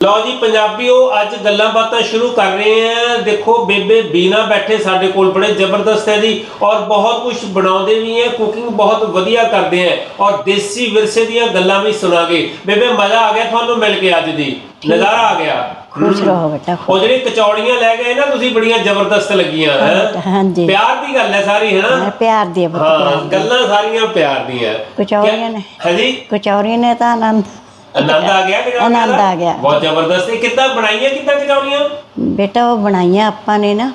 ਲਓ ਜੀ ਪੰਜਾਬੀਓ ਅੱਜ ਗੱਲਾਂ ਬਾਤਾਂ ਸ਼ੁਰੂ ਕਰ ਰਹੇ ਹਾਂ। ਦੇਖੋ ਬੇਬੇ ਬੀਨਾ ਬੈਠੇ ਸਾਡੇ ਕੋਲ ਬੜੇ ਜ਼ਬਰਦਸਤ ਹੈ ਜੀ ਔਰ ਬਹੁਤ ਕੁਝ ਬਣਾਉਂਦੇ ਵੀ ਹੈ ਕੁਕਿੰਗ ਬਹੁਤ ਵਧੀਆ ਕਰਦੇ ਹੈ ਔਰ ਦੇਸੀ ਵਿਰਸੇ ਦੀਆਂ ਗੱਲਾਂ ਵੀ ਸੁਣਾਗੇ। ਬੇਬੇ ਮਜ਼ਾ ਆ ਗਿਆ ਤੁਹਾਨੂੰ ਮਿਲ ਕੇ ਅੱਜ ਦੀ? ਨਜ਼ਾਰਾ ਆ ਗਿਆ? ਖੁਸ਼ ਰਹੋ ਬੇਟਾ ਉਹ ਜਿਹੜੀ ਕਚੌੜੀਆਂ ਲੈ ਗਏ ਨਾ ਤੁਸੀਂ ਬੜੀਆਂ ਜ਼ਬਰਦਸਤ ਲੱਗੀਆਂ ਹੈ? ਹਾਂਜੀ। ਪਿਆਰ ਦੀ ਗੱਲ ਹੈ ਸਾਰੀ ਹੈ ਨਾ ਪਿਆਰ ਦੀ ਹਾਂ ਦੀ। ਗੱਲਾਂ ਸਾਰੀਆਂ ਪਿਆਰ ਦੀਆਂ। ਕਚੌੜੀਆਂ ਨੇ। ਹਾਂਜੀ ਕਚੌਰੀ ਨੇ ਤਾਂ ਆਨੰਦ ਆਨੰਦ ਆ ਗਿਆ ਕਚੌੜੀਆਂ ਆਨੰਦ? ਆ ਗਿਆ। ਬਹੁਤ ਜ਼ਬਰਦਸਤ। ਇਹ ਕਿੱਦਾਂ ਬਣਾਈਆਂ ਕਿੱਦਾਂ ਕਚੌੜੀਆਂ ਬੇਟਾ ਉਹ ਬਣਾਈਆਂ ਆਪਾਂ ਨੇ ਨਾ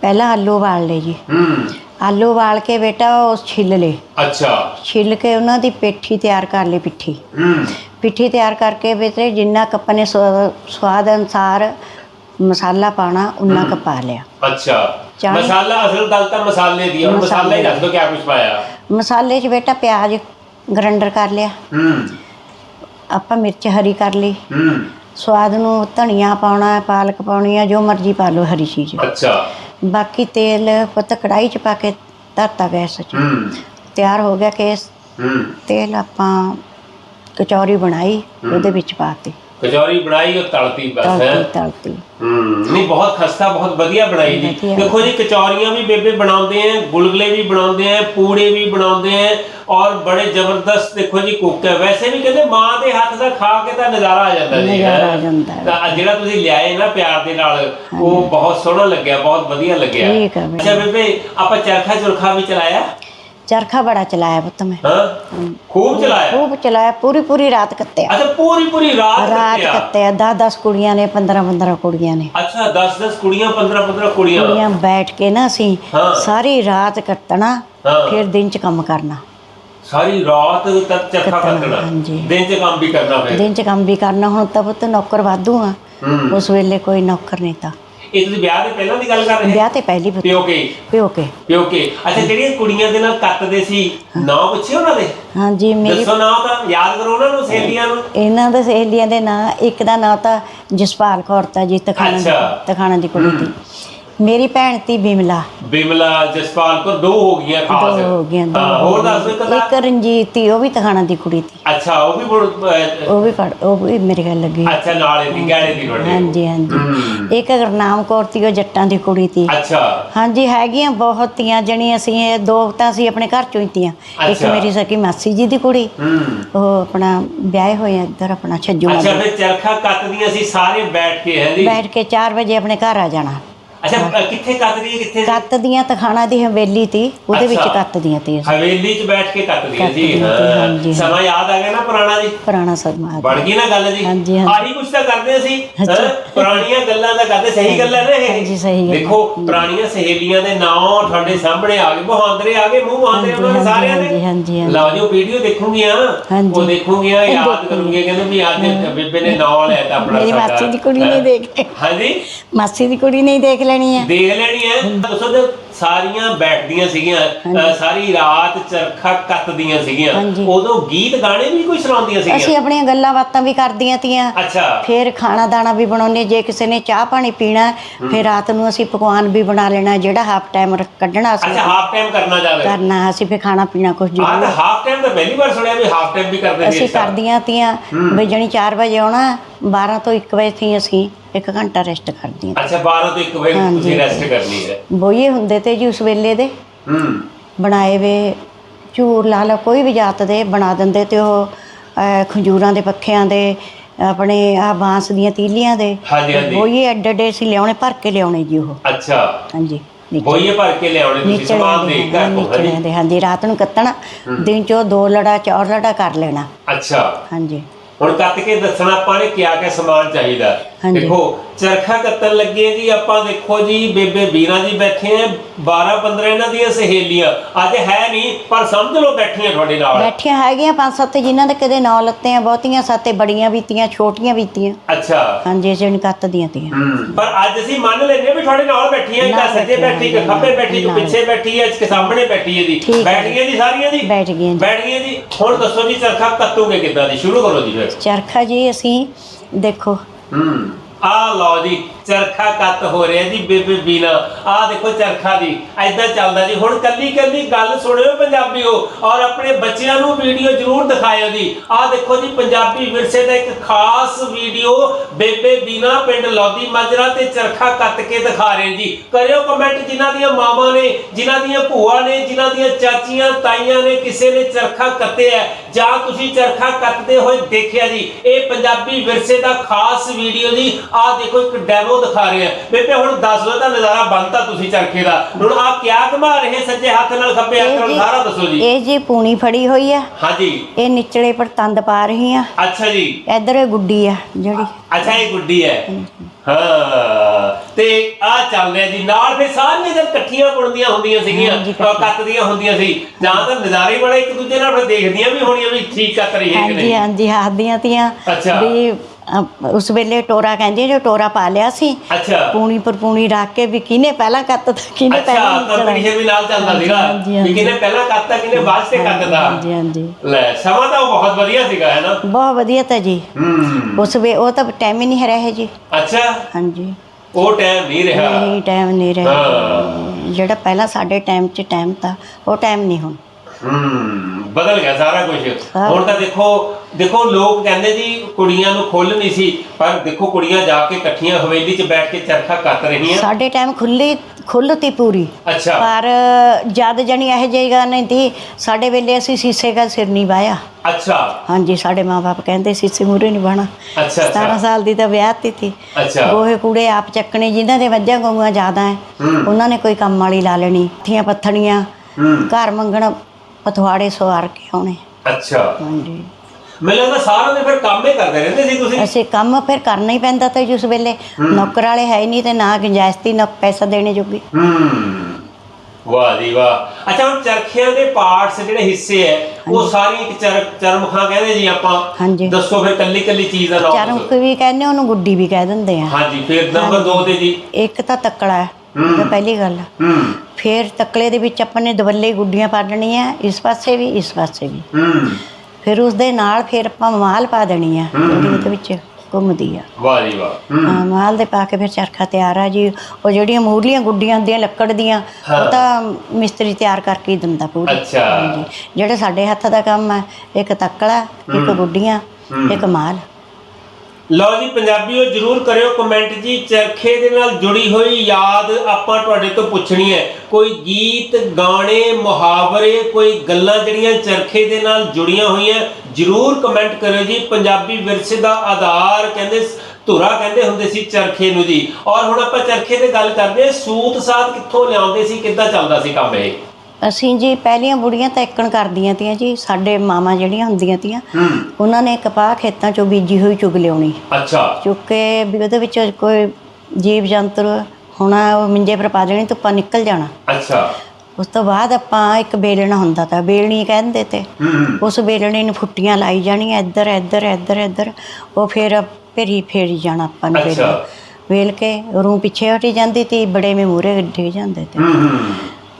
ਪਹਿਲਾਂ ਆਲੂ ਉਬਾਲ ਲਏ ਜੀ। ਹੂੰ। ਆਲੂ ਉਬਾਲ ਕੇ ਬੇਟਾ ਉਹ ਛਿੱਲ ਲਏ। ਅੱਛਾ। ਛਿੱਲ ਕੇ ਉਹਨਾਂ ਦੀ ਪੇਠੀ ਤਿਆਰ ਕਰ ਲਈ ਪਿੱਠੀ। ਹੂੰ। ਪਿੱਠੀ ਤਿਆਰ ਕਰਕੇ ਬੇਟੇ ਜਿੰਨਾ ਕੁ ਆਪਾਂ ਨੇ ਸਵਾ- ਸਵਾਦ ਅਨੁਸਾਰ ਮਸਾਲਾ ਪਾਣਾ ਉਨਾ ਕੁ ਪਾ ਲਿਆ। ਅੱਛਾ। ਚਾਲੀ- ਮਸਾਲਾ ਅਸਲ ਗੱਲ ਤਾਂ ਮਸਾਲੇ ਦੀ ਹੈ ਹੁਣ ਮਸਾਲਾ ਹੀ ਦੱਸ ਦਿਓ ਕਿਆ ਕੁਝ ਪਾਇਆ। ਮਸਾਲੇ 'ਚ ਬੇਟਾ ਪਿਆਜ਼ ਗਰੰਡਰ ਕਰ ਲਿਆ। ਹੂੰ। ਆਪਾਂ ਮਿਰਚ ਹਰੀ ਕਰ ਲਈ। ਹੂੰ। ਸਵਾਦ ਨੂੰ ਧਨੀਆ ਪਾਉਣਾ ਹੈ ਪਾਲਕ ਪਾਉਣੀ ਹੈ ਜੋ ਮਰਜ਼ੀ ਪਾ ਲਓ ਹਰੀ ਚੀਜ਼। ਅੱਛਾ। ਬਾਕੀ ਤੇਲ ਪੁੱਤ ਕੜਾਈ 'ਚ ਪਾ ਕੇ ਧਰਤਾ ਗੈਸ 'ਚ। ਹੂੰ। ਤਿਆਰ ਹੋ ਗਿਆ ਕੇਸ। ਹੂੰ। ਤੇਲ ਆਪਾਂ ਕਚੌਰੀ ਬਣਾਈ ਉਹਦੇ ਵਿੱਚ ਪਾਤੀ ਕਚੌਰੀ ਬਣਾਈ ਉਹ ਤਲਤੀ ਬਸ ਹੈ ਤਲਤੀ ਤਲਤੀ ਹੂੰ ਨਹੀਂ ਬਹੁਤ ਖਸਤਾ ਬਹੁਤ ਵਧੀਆ ਬਣਾਈ ਜੀ ਵਧੀਆ। ਦੇਖੋ ਜੀ ਕਚੌਰੀਆਂ ਵੀ ਬੇਬੇ ਬਣਾਉਂਦੇ ਆ ਗੁਲਗੁਲੇ ਵੀ ਬਣਾਉਂਦੇ ਆ ਪੂੜੇ ਵੀ ਬਣਾਉਂਦੇ ਆ ਔਰ ਬੜੇ ਜ਼ਬਰਦਸਤ ਦੇਖੋ ਜੀ ਕੁੱਕ ਹੈ ਵੈਸੇ ਵੀ ਕਹਿੰਦੇ ਮਾਂ ਦੇ ਹੱਥ ਦਾ ਖਾ ਕੇ ਤਾਂ ਨਜ਼ਾਰਾ ਆ ਜਾਂਦਾ ਜੀ ਨਜ਼ਾਰਾ ਹੈਂ। ਆ ਜਾਂਦਾ ਹੈ। ਤਾਂ ਆਹ ਜਿਹੜਾ ਤੁਸੀਂ ਲਿਆਏ ਨਾ ਪਿਆਰ ਦੇ ਨਾਲ ਉਹ ਬਹੁਤ ਸੋਹਣਾ ਲੱਗਿਆ ਬਹੁਤ ਵਧੀਆ ਲੱਗਿਆ ਠੀਕ ਹੈ ਬੇਟਾ। ਅੱਛਾ ਬੇਬੇ ਆਪਾਂ ਚਰਖਾ ਚੁਰਖਾ ਵੀ ਚਲਾਇਆ ਚਰਖਾ ਬੜਾ ਚਲਾਇਆ ਪੁੱਤ ਮੈਂ। ਹਾਂ? ਖੂਬ ਚਲਾਇਆ? ਖੂਬ ਚਲਾਇਆ ਪੂਰੀ ਪੂਰੀ ਰਾਤ ਕੱਤਿਆ। ਅੱਛਾ ਪੂਰੀ ਪੂਰੀ ਰਾਤ ਰਾਤ। ਕੱਤਿਆ 10 10 ਕੁੜੀਆਂ ਨੇ 15 15 ਕੁੜੀਆਂ ਨੇ। ਅੱਛਾ 10 10 ਕੁੜੀਆਂ 15 15 ਕੁੜੀਆਂ? ਕੁੜੀਆਂ ਬੈਠ ਕੇ ਨਾ ਅਸੀਂ। ਸਾਰੀ ਰਾਤ ਕੱਟਣਾ। ਫਿਰ ਦਿਨ 'ਚ ਕੰਮ ਕਰਨਾ। ਸਾਰੀ ਰਾਤ ਤੱਕ ਚਰਖਾ ਕੱਟਣਾ। ਦਿਨ ਚ ਕੰਮ ਵੀ ਕਰਨਾ ਫਿਰ? ਦਿਨ 'ਚ ਕੰਮ ਵੀ ਕਰਨਾ ਹੁਣ ਤਾਂ ਪੁੱਤ ਨੌਕਰ ਵਾਧੂ ਆ। ਉਸ ਵੇਲੇ ਕੋਈ ਨੌਕਰ ਨਹੀਂ ਤਾਂ। ਇਹ ਤੁਸੀਂ ਵਿਆਹ ਦੇ ਪਹਿਲਾਂ ਦੀ ਗੱਲ ਕਰ ਰਹੇ ਵਿਆਹ ਤੇ ਪਹਿਲੀ ਪੁੱਤ। ਪਿਓ ਕੇ ਪਿਓ ਕੇ ਪਿਓ ਕੇ ਅੱਛਾ ਜਿਹੜੀਆਂ ਕੁੜੀਆਂ ਦੇ ਨਾਲ ਕੱਟਦੇ ਸੀ ਨਾਂ ਪੁੱਛੇ ਉਹਨਾਂ ਦੇ? ਹਾਂਜੀ ਮੇਰੀ ਦੱਸੋ ਨਾਂ ਤਾਂ ਯਾਦ ਕਰੋ ਉਹਨਾਂ ਨੂੰ ਸਹੇਲੀਆਂ ਨੂੰ। ਇਹਨਾਂ ਦੇ ਸਹੇਲੀਆਂ ਦੇ ਨਾਂ ਇੱਕ ਦਾ ਨਾਂ ਤਾਂ ਜਸਪਾਲ ਕੌਰ ਤਾ ਜੀ ਤਖਾਣਾ ਦੀ ਅੱਛਾ। ਤਖਾਣਾ ਦੀ ਕੁੜੀ ਸੀ ਮੇਰੀ ਭੈਣ ਤੀ ਬਿਮਲਾ। ਬਿਮਲਾ ਜਸਪਾਲ ਕੋ ਦੋ ਹੋ ਗਈਆਂ ਖਾਸ। ਦੋ ਹੋ ਗਈਆਂ ਦੋ ਹਾਂ, ਹੋਰ ਦੱਸ ਇੱਕ ਤਾਂ ਇੱਕ ਰਣਜੀਤ ਤੀ ਉਹ ਵੀ ਤਖਾਣਾ ਦੀ ਕੁੜੀ ਤੀ। ਅੱਛਾ ਉਹ ਵੀ ਅਹ, ਉਹ ਵੀ ਪੜ੍ਹ ਉਹ ਵੀ ਮੇਰੇ ਗੱਲ ਲੱਗੀ। ਅੱਛਾ ਨਾਲੇ ਦੀ ਗਹਿਣੇ ਦੀ ਤੁਹਾਡੇ ਹਾਂਜੀ ਹਾਂਜੀ। ਹੂੰ। ਇੱਕ ਗੁਰਨਾਮ ਕੌਰ ਤੀ ਉਹ ਜੱਟਾਂ ਦੀ ਕੁੜੀ ਤੀ। ਅੱਛਾ। ਹਾਂਜੀ ਹੈਗੀਆਂ ਬਹੁਤ ਤੀਆਂ ਜਣੀ ਅਸੀਂ ਇਹ ਦੋ ਤਾਂ ਅਸੀਂ ਆਪਣੇ ਘਰ ਚੋਂ ਹੀ ਤੀਆਂ। ਇੱਕ ਅੱਛਾ। ਮੇਰੀ ਸਕੀ ਮਾਸੀ ਜੀ ਦੀ ਕੁੜੀ। ਹੂੰ। ਉਹ ਆਪਣਾ ਵਿਆਹ ਹੋਇਆ ਇੱਧਰ ਆਪਣਾ ਛੱਜੂਆਂ ਅੱਛਾ ਫਿਰ ਚਰਖਾ ਕੱਤਦੀਆਂ ਸੀ ਸਾਰੇ ਬੈਠ ਕੇ ਹੈ ਜੀ? ਬੈਠ ਕੇ 4 ਵਜੇ ਆਪਣੇ ਘਰ ਆ ਜਾਣਾ। ਅੱਛਾ ਕਿੱਥੇ ਕੱਤਦੀਆਂ ਕਿੱਥੇ ਸੀ? ਕੱਤ ਦੀਆਂ ਤਖਾਣਾ ਦੀ ਹਵੇਲੀ ਤੀ ਉਹਦੇ ਵਿੱਚ ਅੱਛਾ। ਕੱਤ ਦੀਆਂ ਤੀ ਅਸੀਂ ਹਵੇਲੀ 'ਚ ਬੈਠ ਕੇ ਕੱਤਦੀਆਂ ਸੀ ਕੱਤਦੀਆਂ ਸੀ, ਹਾਂਜੀ, ਹਾਂ ਸਮਾਂ ਯਾਦ ਆ ਗਿਆ ਨਾ ਪੁਰਾਣਾ ਜੀ ਪੁਰਾਣਾ ਸਦਮਾ ਬਣ ਗਈ ਨਾ ਗੱਲ ਜੀ ਹਾਂਜੀ, ਹਾਂਜੀ। ਆਹੀ ਕੁਛ ਤਾਂ ਕਰਦੇ ਸੀ ਹੈਂ? ਅੱਛਾ। ਪੁਰਾਣੀਆਂ ਗੱਲਾਂ ਤਾਂ ਕਰਦੇ ਸਹੀ ਗੱਲ ਹੈ ਨਾ ਇਹ ਹਾਂਜੀ, ਸਹੀ ਗੱਲ। ਦੇਖੋ ਪੁਰਾਣੀਆਂ ਸਹੇਲੀਆਂ ਦੇ ਨਾਂ ਤੁਹਾਡੇ ਸਾਹਮਣੇ ਆ ਗਏ ਬਹਾਂਦਰੇ ਆ ਗਏ ਮੂੰਹ ਹਾਂਜੀ, ਉਹਨਾਂ ਦੇ ਸਾਰਿਆਂ ਹਾਂਜੀ, ਦੇ ਹਾਂਜੀ, ਹਾਂਜੀ। ਲਓ ਜੀ ਉਹ ਵੀਡੀਓ ਦੇਖੂਗੀਆਂ ਹਾਂਜੀ। ਉਹ ਦੇਖੂਗੀਆਂ ਇਹ ਯਾਦ ਦੇਖੂਗੀ। ਕਰੂਗੀਆਂ ਕਹਿੰਦੇ ਵੀ ਅੱਜ ਬੇਬੇ ਨੇ ਨਾਂ ਲਿਆ ਤਾਂ ਆਪਣਾ ਮੇਰੀ ਸਾਡਾ। ਮਾਸੀ ਦੀ ਕੁੜੀ ਨੇ ਹੈਂ? ਦੇਖ ਹਾਂਜੀ ਮਾਸੀ ਦੀ ਕੁੜੀ ਨਹੀਂ ਦੇਖ ਲੈਣੀ ਹੈ। ਦੇਖ ਲੈਣੀ ਹੈ। ਦੱਸੋ ਜੇ ਸਾਰੀਆਂ ਬੈਠਦੀਆਂ ਸੀਗੀਆਂ ਸਾਰੀ ਰਾਤ ਚਰਖਾ ਕੱਤਦੀਆਂ ਸੀਗੀਆਂ। ਹਾਂਜੀ। ਉਦੋਂ ਗੀਤ ਗਾਣੇ ਵੀ ਕੋਈ ਸੁਣਾਉਂਦੀਆਂ ਅਸੀਂ ਸੀਗੀਆਂ ਆਪਣੀਆਂ ਗੱਲਾਂ ਬਾਤਾਂ ਵੀ ਕਰਦੀਆਂ ਤੀਆਂ। ਅੱਛਾ। ਫਿਰ ਖਾਣਾ ਦਾਣਾ ਵੀ ਬਣਾਉਣੇ ਜੇ ਕਿਸੇ ਨੇ ਚਾਹ ਪਾਣੀ ਪੀਣਾ ਫਿਰ ਰਾਤ ਨੂੰ ਅਸੀਂ ਪਕਵਾਨ ਵੀ ਬਣਾ ਲੈਣਾ ਜਿਹੜਾ ਹਾਫ ਟਾਈਮ ਕੱਢਣਾ ਅਸੀਂ। ਅੱਛਾ ਹਾਫ ਟਾਈਮ ਕਰਨਾ ਜਾਵੇ। ਕਰਨਾ ਅਸੀਂ ਫਿਰ ਖਾਣਾ ਪੀਣਾ ਕੁਝ ਜ਼ਰੂਰ ਤਾਂ ਹਾਫ ਟਾਈਮ ਤਾਂ ਪਹਿਲੀ ਵਾਰ ਸੁਣਿਆ ਵੀ ਹਾਫ ਟਾਈਮ ਵੀ ਕਰਦੇ ਸੀ ਅਸੀਂ। ਕਰਦੀਆਂ ਤੀਆਂ। ਵੀ ਜਣੀ 4 ਵਜੇ ਆਉਣਾ 12 ਤੋਂ 1 ਵਜੇ ਥੀ ਅਸੀਂ 1 ਘੰਟਾ ਰੈਸਟ ਕਰਦੀਆਂ। ਅੱਛਾ 12 ਤੋਂ 1 ਵਜੇ ਹਾਂਜੀ। ਤੁਸੀਂ ਰੈਸਟ ਕਰਨੀ ਹੈ। ਬੋਈਏ ਹੁੰਦੇ ਤੇ ਜੀ ਉਸ ਵੇਲੇ ਦੇ। ਹੂੰ। ਬਣਾਏ ਵੇ ਝੂਰ ਲਾ ਲਾ ਕੋਈ ਵੀ ਜਾਤ ਦੇ ਬਣਾ ਦਿੰਦੇ ਤੇ ਉਹ ਅਹ, ਖੰਜੂਰਾਂ ਦੇ ਪੱਖਿਆਂ ਦੇ ਆਪਣੇ ਆ ਬਾਂਸ ਦੀਆਂ ਤੀਲੀਆਂ ਦੇ। ਹਾਂਜੀ, ਹਾਂਜੀ। ਬੋਈਏ ਐਡੇ ਐਡੇ ਸੀ ਲਿਆਉਣੇ ਭਰ ਕੇ ਲਿਆਉਣੇ ਜੀ ਉਹ। ਅੱਛਾ। ਹਾਂਜੀ ਨੀਚੇ। ਬੋਈਏ ਭਰ ਕੇ ਲਿਆਉਣੇ ਤੁਸੀਂ ਸਮਾਨ ਦੇ ਨੀਚੇ ਘਰ ਤੋਂ ਨੀਚੇ ਦੇ ਹਾਂਜੀ ਰਾਤ ਨੂੰ ਕੱਤਣਾ ਦਿਨ ਚੋਂ ਦੋ ਲੜਾ ਚਾਰ ਲੜਾ ਕਰ ਲੈਣਾ। ਅੱਛਾ। ਹਾਂਜੀ। ਹੁਣ ਕੱਤ ਕੇ ਦੱਸਣਾ ਆਪਾਂ ਨੇ ਕਿਆ ਕਿਆ ਸਮਾਨ ਚਾਹੀਦਾ। ਹਾਂਜੀ। ਦੇਖੋ ਚਰਖਾ ਕੱਤਣ ਲੱਗੇ ਜੀ ਆਪਾਂ ਦੇਖੋ ਜੀ ਬੇਬੇ ਵੀਰਾਂ ਜੀ ਬੈਠੇ ਆ 12 15 ਇਹਨਾਂ ਦੀਆਂ ਸਹੇਲੀਆਂ। ਅੱਜ ਹੈ ਨਹੀਂ ਪਰ ਸਮਝ ਲਓ ਬੈਠੀਆਂ ਤੁਹਾਡੇ ਨਾਲ। ਬੈਠੀਆਂ ਹੈਗੀਆਂ ਪੰਜ ਸੱਤ ਜਿਨ੍ਹਾਂ ਦੇ ਕਦੇ ਨਾਂ ਲੱਤੇ ਆ ਬਹੁਤੀਆਂ ਸਾਤੇ ਬੜੀਆਂ ਬੀਤੀਆਂ ਛੋਟੀਆਂ ਬੀਤੀਆਂ। ਅੱਛਾ। ਹਾਂਜੀ ਜਿਹੜੀ ਕੱਤਦੀਆਂ ਤੀਆਂ। ਹੂੰ। ਪਰ ਅੱਜ ਅਸੀਂ ਮੰਨ ਲੈਨੇ ਵੀ ਤੁਹਾਡੇ ਨਾਲ ਬੈਠੀਆਂ ਇੱਕ ਨਾਲ ਸੱਜੇ ਬੈਠੀ ਇੱਕ ਬੈਠੀਆਂ, ਖੱਬੇ ਬੈਠੀ ਇੱਕ ਨਾਲ। ਪਿੱਛੇ ਬੈਠੀ ਹੈ ਇੱਕ ਸਾਹਮਣੇ ਬੈਠੀ ਹੈ ਜੀ। ਹੈ। ਬੈਠ ਗਈਆਂ ਜੀ ਸਾਰੀਆਂ ਜੀ? ਬੈਠ ਗਈਆਂ ਜੀ। ਬੈਠ ਗਈਆਂ ਜੀ। ਹੁਣ ਦੱਸੋ ਜੀ ਚਰਖਾ ਕੱਤੋਗੇ ਕਿੱਦਾਂ ਦੀ? ਸ਼ੁਰੂ ਕਰੋ ਜੀ ਫਿਰ। ਚਰਖਾ ਜੀ ਅਸੀਂ ਦੇਖੋ ਹੂੰ ਆ ਲਓ ਜੀ, ਚਰਖਾ ਕੱਤ ਹੋ ਰਿਹਾ ਜੀ ਬੇਬੇ ਬੀਨਾ। ਆ ਦੇਖੋ ਚਰਖਾ ਜੀ ਐਦਾਂ ਚੱਲਦਾ ਜੀ। ਹੁਣ ਕੱਲੀ ਕੱਲੀ ਗੱਲ ਸੁਣਿਓ ਪੰਜਾਬੀਓ, ਔਰ ਆਪਣੇ ਬੱਚਿਆਂ ਨੂੰ ਵੀਡੀਓ ਜ਼ਰੂਰ ਦਿਖਾਇਓ ਜੀ। ਆ ਦੇਖੋ ਜੀ, ਪੰਜਾਬੀ ਵਿਰਸੇ ਦਾ ਇੱਕ ਖਾਸ ਵੀਡੀਓ ਬੇਬੇ ਬੀਨਾ ਪਿੰਡ ਲੌਦੀ ਮਾਜਰਾ ਤੇ ਚਰਖਾ ਕੱਤ ਕੇ ਦਿਖਾ ਰਹੇ ਜੀ। ਕਰਿਓ ਕਮੈਂਟ ਜਿਨ੍ਹਾਂ ਦੀਆਂ ਮਾਵਾਂ ਨੇ, ਜਿਨ੍ਹਾਂ ਦੀਆਂ ਭੂਆ ਨੇ, ਜਿਨ੍ਹਾਂ ਦੀਆਂ ਚਾਚੀਆਂ, ਤਾਈਆਂ ਨੇ ਕਿਸੇ ਨੇ ਚਰਖਾ ਕੱਤਿਆ ਹੈ। ਜਾਂ ਤੁਸੀਂ ਚਰਖਾ ਕੱਤਦੇ ਹੋਏ ਦੇਖਿਆ ਜੀ, ਇਹ ਪੰਜਾਬੀ ਵਿਰਸੇ ਦਾ ਖਾਸ ਵੀਡੀਓ ਜੀ। ਆਹ ਦੇਖੋ ਇੱਕ ਡੈਮੋ ਦਿਖਾ ਰਹੇ ਆ ਬੇਬੇ ਹੁਣ ਦੱਸ ਦਿਓ ਤਾਂ ਨਜ਼ਾਰਾ ਬੰਨਤਾ ਤੁਸੀਂ ਚਰਖੇ ਦਾ। ਹੁਣ ਆ ਕਿਆ ਘੁਮਾ ਰਹੇ ਸੱਜੇ ਹੱਥ ਨਾਲ ਖੱਬੇ ਹੱਥ ਨਾਲ ਸਾਰਾ ਦੱਸੋ ਜੀ। ਇਹ ਜੀ ਪੂਣੀ ਫੜੀ ਹੋਈ ਆ। ਹਾਂਜੀ। ਇਹ ਨਿਚਲੇ ਪਰ ਤੰਦ ਪਾ ਰਹੀ ਆ। ਅੱਛਾ ਜੀ। ਇੱਧਰ ਇਹ ਗੁੱਡੀ ਆ ਜਿਹੜੀ। ਅੱਛਾ ਇਹ ਗੁੱਡੀ ਹੈ। ਹਾਂ। ਤੇ ਆ ਚੱਲ ਰਿਹਾ ਜੀ। ਨਾਲ ਫਿਰ ਸਾਰੀਆਂ ਜਦ ਇਕੱਠੀਆਂ ਬੁਣਦੀਆਂ ਹੁੰਦੀਆਂ ਸੀਗੀਆਂ ਹਾਂਜੀ, ਕੱਤਦੀਆਂ ਹੁੰਦੀਆਂ ਸੀ। ਜਾਂ ਤਾਂ ਨਜ਼ਾਰੇ ਬੜਾ ਇੱਕ ਦੂਜੇ ਨਾਲ ਫਿਰ ਦੇਖਦੀਆਂ ਵੀ ਹੋਣੀਆਂ ਵੀ ਠੀਕ ਕੱਤ ਰਹੀ ਹੈ ਕਿ ਹਾਂਜੀ ਨਹੀਂ। ਹਾਂਜੀ ਹੱਸਦੀਆਂ ਤੀਆਂ ਅੱਛਾ। ਵੀ ਉਸ ਵੇਲੇ ਟੋਰਾ ਕਹਿੰਦੀ ਜੋ ਟੋਰਾ ਪਾ ਲਿਆ ਸੀ। ਅੱਛਾ। ਪੂਣੀ ਪਰ ਪੂਣੀ ਰੱਖ ਕੇ ਵੀ ਕਿਹਨੇ ਪਹਿਲਾਂ ਕੱਤ ਕਿਹਨੇ ਅੱਛਾ ਪਹਿਲਾਂ ਕੰਪੀਟੀਸ਼ਨ ਵੀ ਨਾਲ ਚੱਲਦਾ ਹਾਂਜੀ, ਸੀਗਾ ਹਾਂਜੀ, ਵੀ ਹਾਂਜੀ। ਕਿਹਨੇ ਪਹਿਲਾਂ ਕੱਤਦਾ ਕਿਹਨੇ ਬਾਅਦ ਤੇ। ਕੱਤਦਾ ਹਾਂਜੀ ਹਾਂਜੀ। ਲੈ ਸਮਾਂ ਤਾਂ ਉਹ ਬਹੁਤ ਵਧੀਆ ਸੀਗਾ ਹੈ ਨਾ? ਬਹੁਤ ਵਧੀਆ ਤਾਂ ਜੀ। ਹੂੰ। ਉਸ ਵੇ ਉਹ ਤਾਂ ਟਾਈਮ ਹੀ ਨਹੀਂ ਰਿਹਾ ਜੀ। ਅੱਛਾ। ਹਾਂਜੀ। ਉਹ ਟਾਈਮ ਨਹੀਂ ਰਿਹਾ। ਇਹ ਟਾਈਮ ਨਹੀਂ ਰਿਹਾ। ਹਾਂ। ਜਿਹੜਾ ਪਹਿਲਾਂ ਸਾਡੇ ਟਾਈਮ 'ਚ ਟਾਈਮ ਤਾਂ ਉਹ ਟਾਈਮ ਨਹੀਂ ਹੁਣ। ਹੂੰ ਬਦਲ ਗਿਆ ਸਾਰਾ ਕੁਝ ਹੁਣ ਤਾਂ ਦੇਖੋ ਦੇਖੋ ਲੋਕ ਕਹਿੰਦੇ ਜੀ ਕੁੜੀਆਂ ਨੂੰ ਖੁੱਲ ਨਹੀਂ ਸੀ ਪਰ ਦੇਖੋ ਕੁੜੀਆਂ ਜਾ ਕੇ ਇਕੱਠੀਆਂ ਹਵੇਲੀ 'ਚ ਬੈਠ ਕੇ ਚਰਖਾ ਕੱਤ ਰਹੀਆਂ। ਸਾਡੇ ਟਾਈਮ ਖੁੱਲੀ ਖੁੱਲਤੀ ਪੂਰੀ। ਅੱਛਾ। ਪਰ ਜਦ ਜਣੀ ਇਹ ਜਿਹੀ ਗੱਲ ਨਹੀਂ ਤੀ ਸਾਡੇ ਵੇਲੇ ਅਸੀਂ ਸੀਸੇ ਦਾ ਸਿਰ ਨਹੀਂ ਵਾਇਆ ਅੱਛਾ। ਹਾਂਜੀ ਸਾਡੇ ਮਾਪੇ ਕਹਿੰਦੇ ਸੀਸੇ ਮੂਰੇ ਨਹੀਂ ਬਾਣਾ ਅੱਛਾ 17 ਅੱਛਾ ਸਾਲ ਦੀ ਤਾਂ ਵਿਆਹ ਤੀ ਤੀ। ਅੱਛਾ। ਗੋਹੇ ਕੂੜੇ ਆਪ ਚੱਕਣੇ ਜਿਨ੍ਹਾਂ ਦੇ ਵੱਜਾਂ ਗਊਆਂ ਜ਼ਿਆਦਾ ਹੈ। ਉਹਨਾਂ ਨੇ ਕੋਈ ਕੰਮ ਵਾਲੀ ਲਾ ਲੈਣੀ। ਥੀਆਂ ਪੱਥਣੀਆਂ। ਘਰ ਮੰਗਣ ਪਥਵਾੜੇ ਸਵਾਰ ਕੇ ਆਉਣੇ। ਅੱਛਾ। ਹਾਂਜੀ। ਮੈਨੂੰ ਲੱਗਦਾ ਸਾਰਾ ਦਿਨ ਫਿਰ ਕੰਮ ਹੀ ਕਰਦੇ ਰਹਿੰਦੇ ਸੀ ਤੁਸੀਂ। ਅਸੀਂ ਕੰਮ ਫਿਰ ਕਰਨਾ ਹੀ ਪੈਂਦਾ ਤਾਂ ਜੀ ਉਸ ਵੇਲੇ। ਨੌਕਰ ਵਾਲੇ ਹੈ ਹੀ ਨਹੀਂ ਤੇ ਨਾ ਗੁੰਜਾਇਸ਼ ਤੀ ਨਾ ਪੈਸਾ ਦੇਣੇ ਜੋਗੀ। ਹੂੰ। ਵਾਹ ਜੀ ਵਾਹ। ਅੱਛਾ ਹੁਣ ਚਰਖਿਆਂ ਦੇ ਪਾਰਟਸ ਜਿਹੜੇ ਹਿੱਸੇ ਐ ਉਹ ਸਾਰੀ ਇੱਕ ਚਰ ਚਰਮਖਾਂ ਕਹਿੰਦੇ ਜੀ ਆਪਾਂ। ਦੱਸੋ ਫਿਰ ਕੱਲੀ ਕੱਲੀ ਚੀਜ਼ ਦਾ ਨਾਮ ਚਰਮ ਦੱਸੋ ਵੀ ਕਹਿੰਦੇ ਉਹਨੂੰ ਗੁੱਡੀ ਵੀ ਕਹਿ ਦਿੰਦੇ ਆ। ਹਾਂਜੀ ਫਿਰ ਨੰਬਰ 2 ਤੇ ਜੀ। ਇੱਕ ਤਾਂ ਤੱਕੜਾ ਹੈ। ਇਹ ਪਹਿਲੀ ਗੱਲ ਹੂੰ। ਫਿਰ ਤੱਕਲੇ ਦੇ ਵਿੱਚ ਆਪਾਂ ਨੇ ਦਵੱਲੇ ਗੁੱਡੀਆਂ ਪਾੜਨੀਆਂ ਇਸ ਪਾਸੇ ਵੀ ਇਸ ਪਾਸੇ ਵੀ। ਹੂੰ। ਫਿਰ ਉਸ ਦੇ ਨਾਲ ਫਿਰ ਆਪਾਂ ਮਾਲ ਪਾ ਦੇਣੀ ਆ ਜਿਹੜੀ ਉਹਦੇ ਵਿੱਚ। ਘੁੰਮਦੀ ਆ। ਵਾਹ ਜੀ ਵਾਹ। ਹੂੰ। ਹਾਂ, ਮਾਲ ਦੇ ਪਾ ਕੇ ਫਿਰ ਚਰਖਾ ਤਿਆਰ ਆ ਜੀ। ਉਹ ਜਿਹੜੀਆਂ ਮੂਲੀਆਂ ਗੁੱਡੀਆਂ ਹੁੰਦੀਆਂ ਲੱਕੜ ਦੀਆਂ। ਉਹ ਤਾਂ ਮਿਸਤਰੀ ਤਿਆਰ ਕਰਕੇ ਹੀ ਦਿੰਦਾ ਪੂਰੀ। ਅੱਛਾ। ਹਾਂਜੀ। ਜਿਹੜੇ ਸਾਡੇ ਹੱਥ ਦਾ ਕੰਮ ਹੈ ਇੱਕ ਤੱਕੜਾ ਇੱਕ ਗੁੱਡੀਆਂ ਇੱਕ ਮਾਲ। ਲਓ ਜੀ, ਪੰਜਾਬੀਓ ਜਰੂਰ ਕਰਿਓ ਕਮੈਂਟ ਜੀ, ਚਰਖੇ ਦੇ ਨਾਲ ਜੁੜੀ ਹੋਈ ਯਾਦ ਆਪਾਂ ਤੁਹਾਡੇ ਤੋਂ ਪੁੱਛਣੀ ਹੈ। ਕੋਈ ਗੀਤ, ਗਾਣੇ, ਮੁਹਾਵਰੇ, ਕੋਈ ਗੱਲਾਂ ਜਿਹੜੀਆਂ ਚਰਖੇ ਦੇ ਨਾਲ ਜੁੜੀਆਂ ਹੋਈਆਂ, ਜਰੂਰ ਕਮੈਂਟ ਕਰਿਓ ਜੀ। ਪੰਜਾਬੀ ਵਿਰਸੇ ਦਾ ਆਧਾਰ ਕਹਿੰਦੇ ਧੁਰਾ ਕਹਿੰਦੇ ਹੁੰਦੇ ਸੀ ਚਰਖੇ ਨੂੰ ਜੀ। ਔਰ ਹੁਣ ਆਪਾਂ ਚਰਖੇ ਤੇ ਗੱਲ ਕਰਦੇ ਸੂਤ ਸਾਤ ਕਿੱਥੋਂ ਲਿਆਉਂਦੇ ਸੀ, ਕਿੱਦਾਂ ਚੱਲਦਾ ਸੀ ਕੰਮ ਇਹ? ਅਸੀਂ ਜੀ ਪਹਿਲੀਆਂ ਬੁੜੀਆਂ ਤਾਂ ਇੱਕਣ ਕਰਦੀਆਂ ਤੀਆਂ ਜੀ ਸਾਡੇ ਮਾਮਾ ਜਿਹੜੀਆਂ ਹੁੰਦੀਆਂ ਤੀਆਂ ਹੂੰ। ਉਹਨਾਂ ਨੇ ਕਪਾਹ ਖੇਤਾਂ ਚੋਂ ਬੀਜੀ ਹੋਈ ਚੁਗ ਲਿਆਉਣੀ। ਅੱਛਾ। ਚੁੱਕ ਕੇ ਵੀ ਉਹਦੇ ਵਿੱਚ ਕੋਈ ਜੀਵ ਜੰਤਰ ਹੋਣਾ ਉਹ ਮਿੰਜੇ ਪਰ ਪਾ ਦੇਣੀ ਧੁੱਪਾਂ ਨਿਕਲ ਜਾਣਾ। ਅੱਛਾ। ਉਸ ਤੋਂ ਬਾਅਦ ਆਪਾਂ ਇੱਕ ਬੇਲਣਾ ਹੁੰਦਾ ਤਾਂ ਬੇਲਣੀ ਕਹਿੰਦੇ ਤੇ। ਹੂੰ ਉਸ ਬੇਲਣੇ ਨੂੰ ਫੁੱਟੀਆਂ ਲਾਈ ਜਾਣੀਆਂ ਇੱਧਰ ਇੱਧਰ ਇੱਧਰ ਇੱਧਰ ਉਹ ਫਿਰ ਫੇਰੀ ਫੇਰੀ ਜਾਣਾ ਆਪਾਂ ਨੂੰ ਅੱਛਾ। ਵੇਲ ਵੇਲ ਕੇ ਰੂ ਪਿੱਛੇ ਹਟੀ ਜਾਂਦੀ ਤੀ ਬੜੇ ਮੇ ਮੂਰੇ ਡਿੱਗ ਜਾਂਦੇ ਤੇ। ਹੂੰ ਹੂੰ।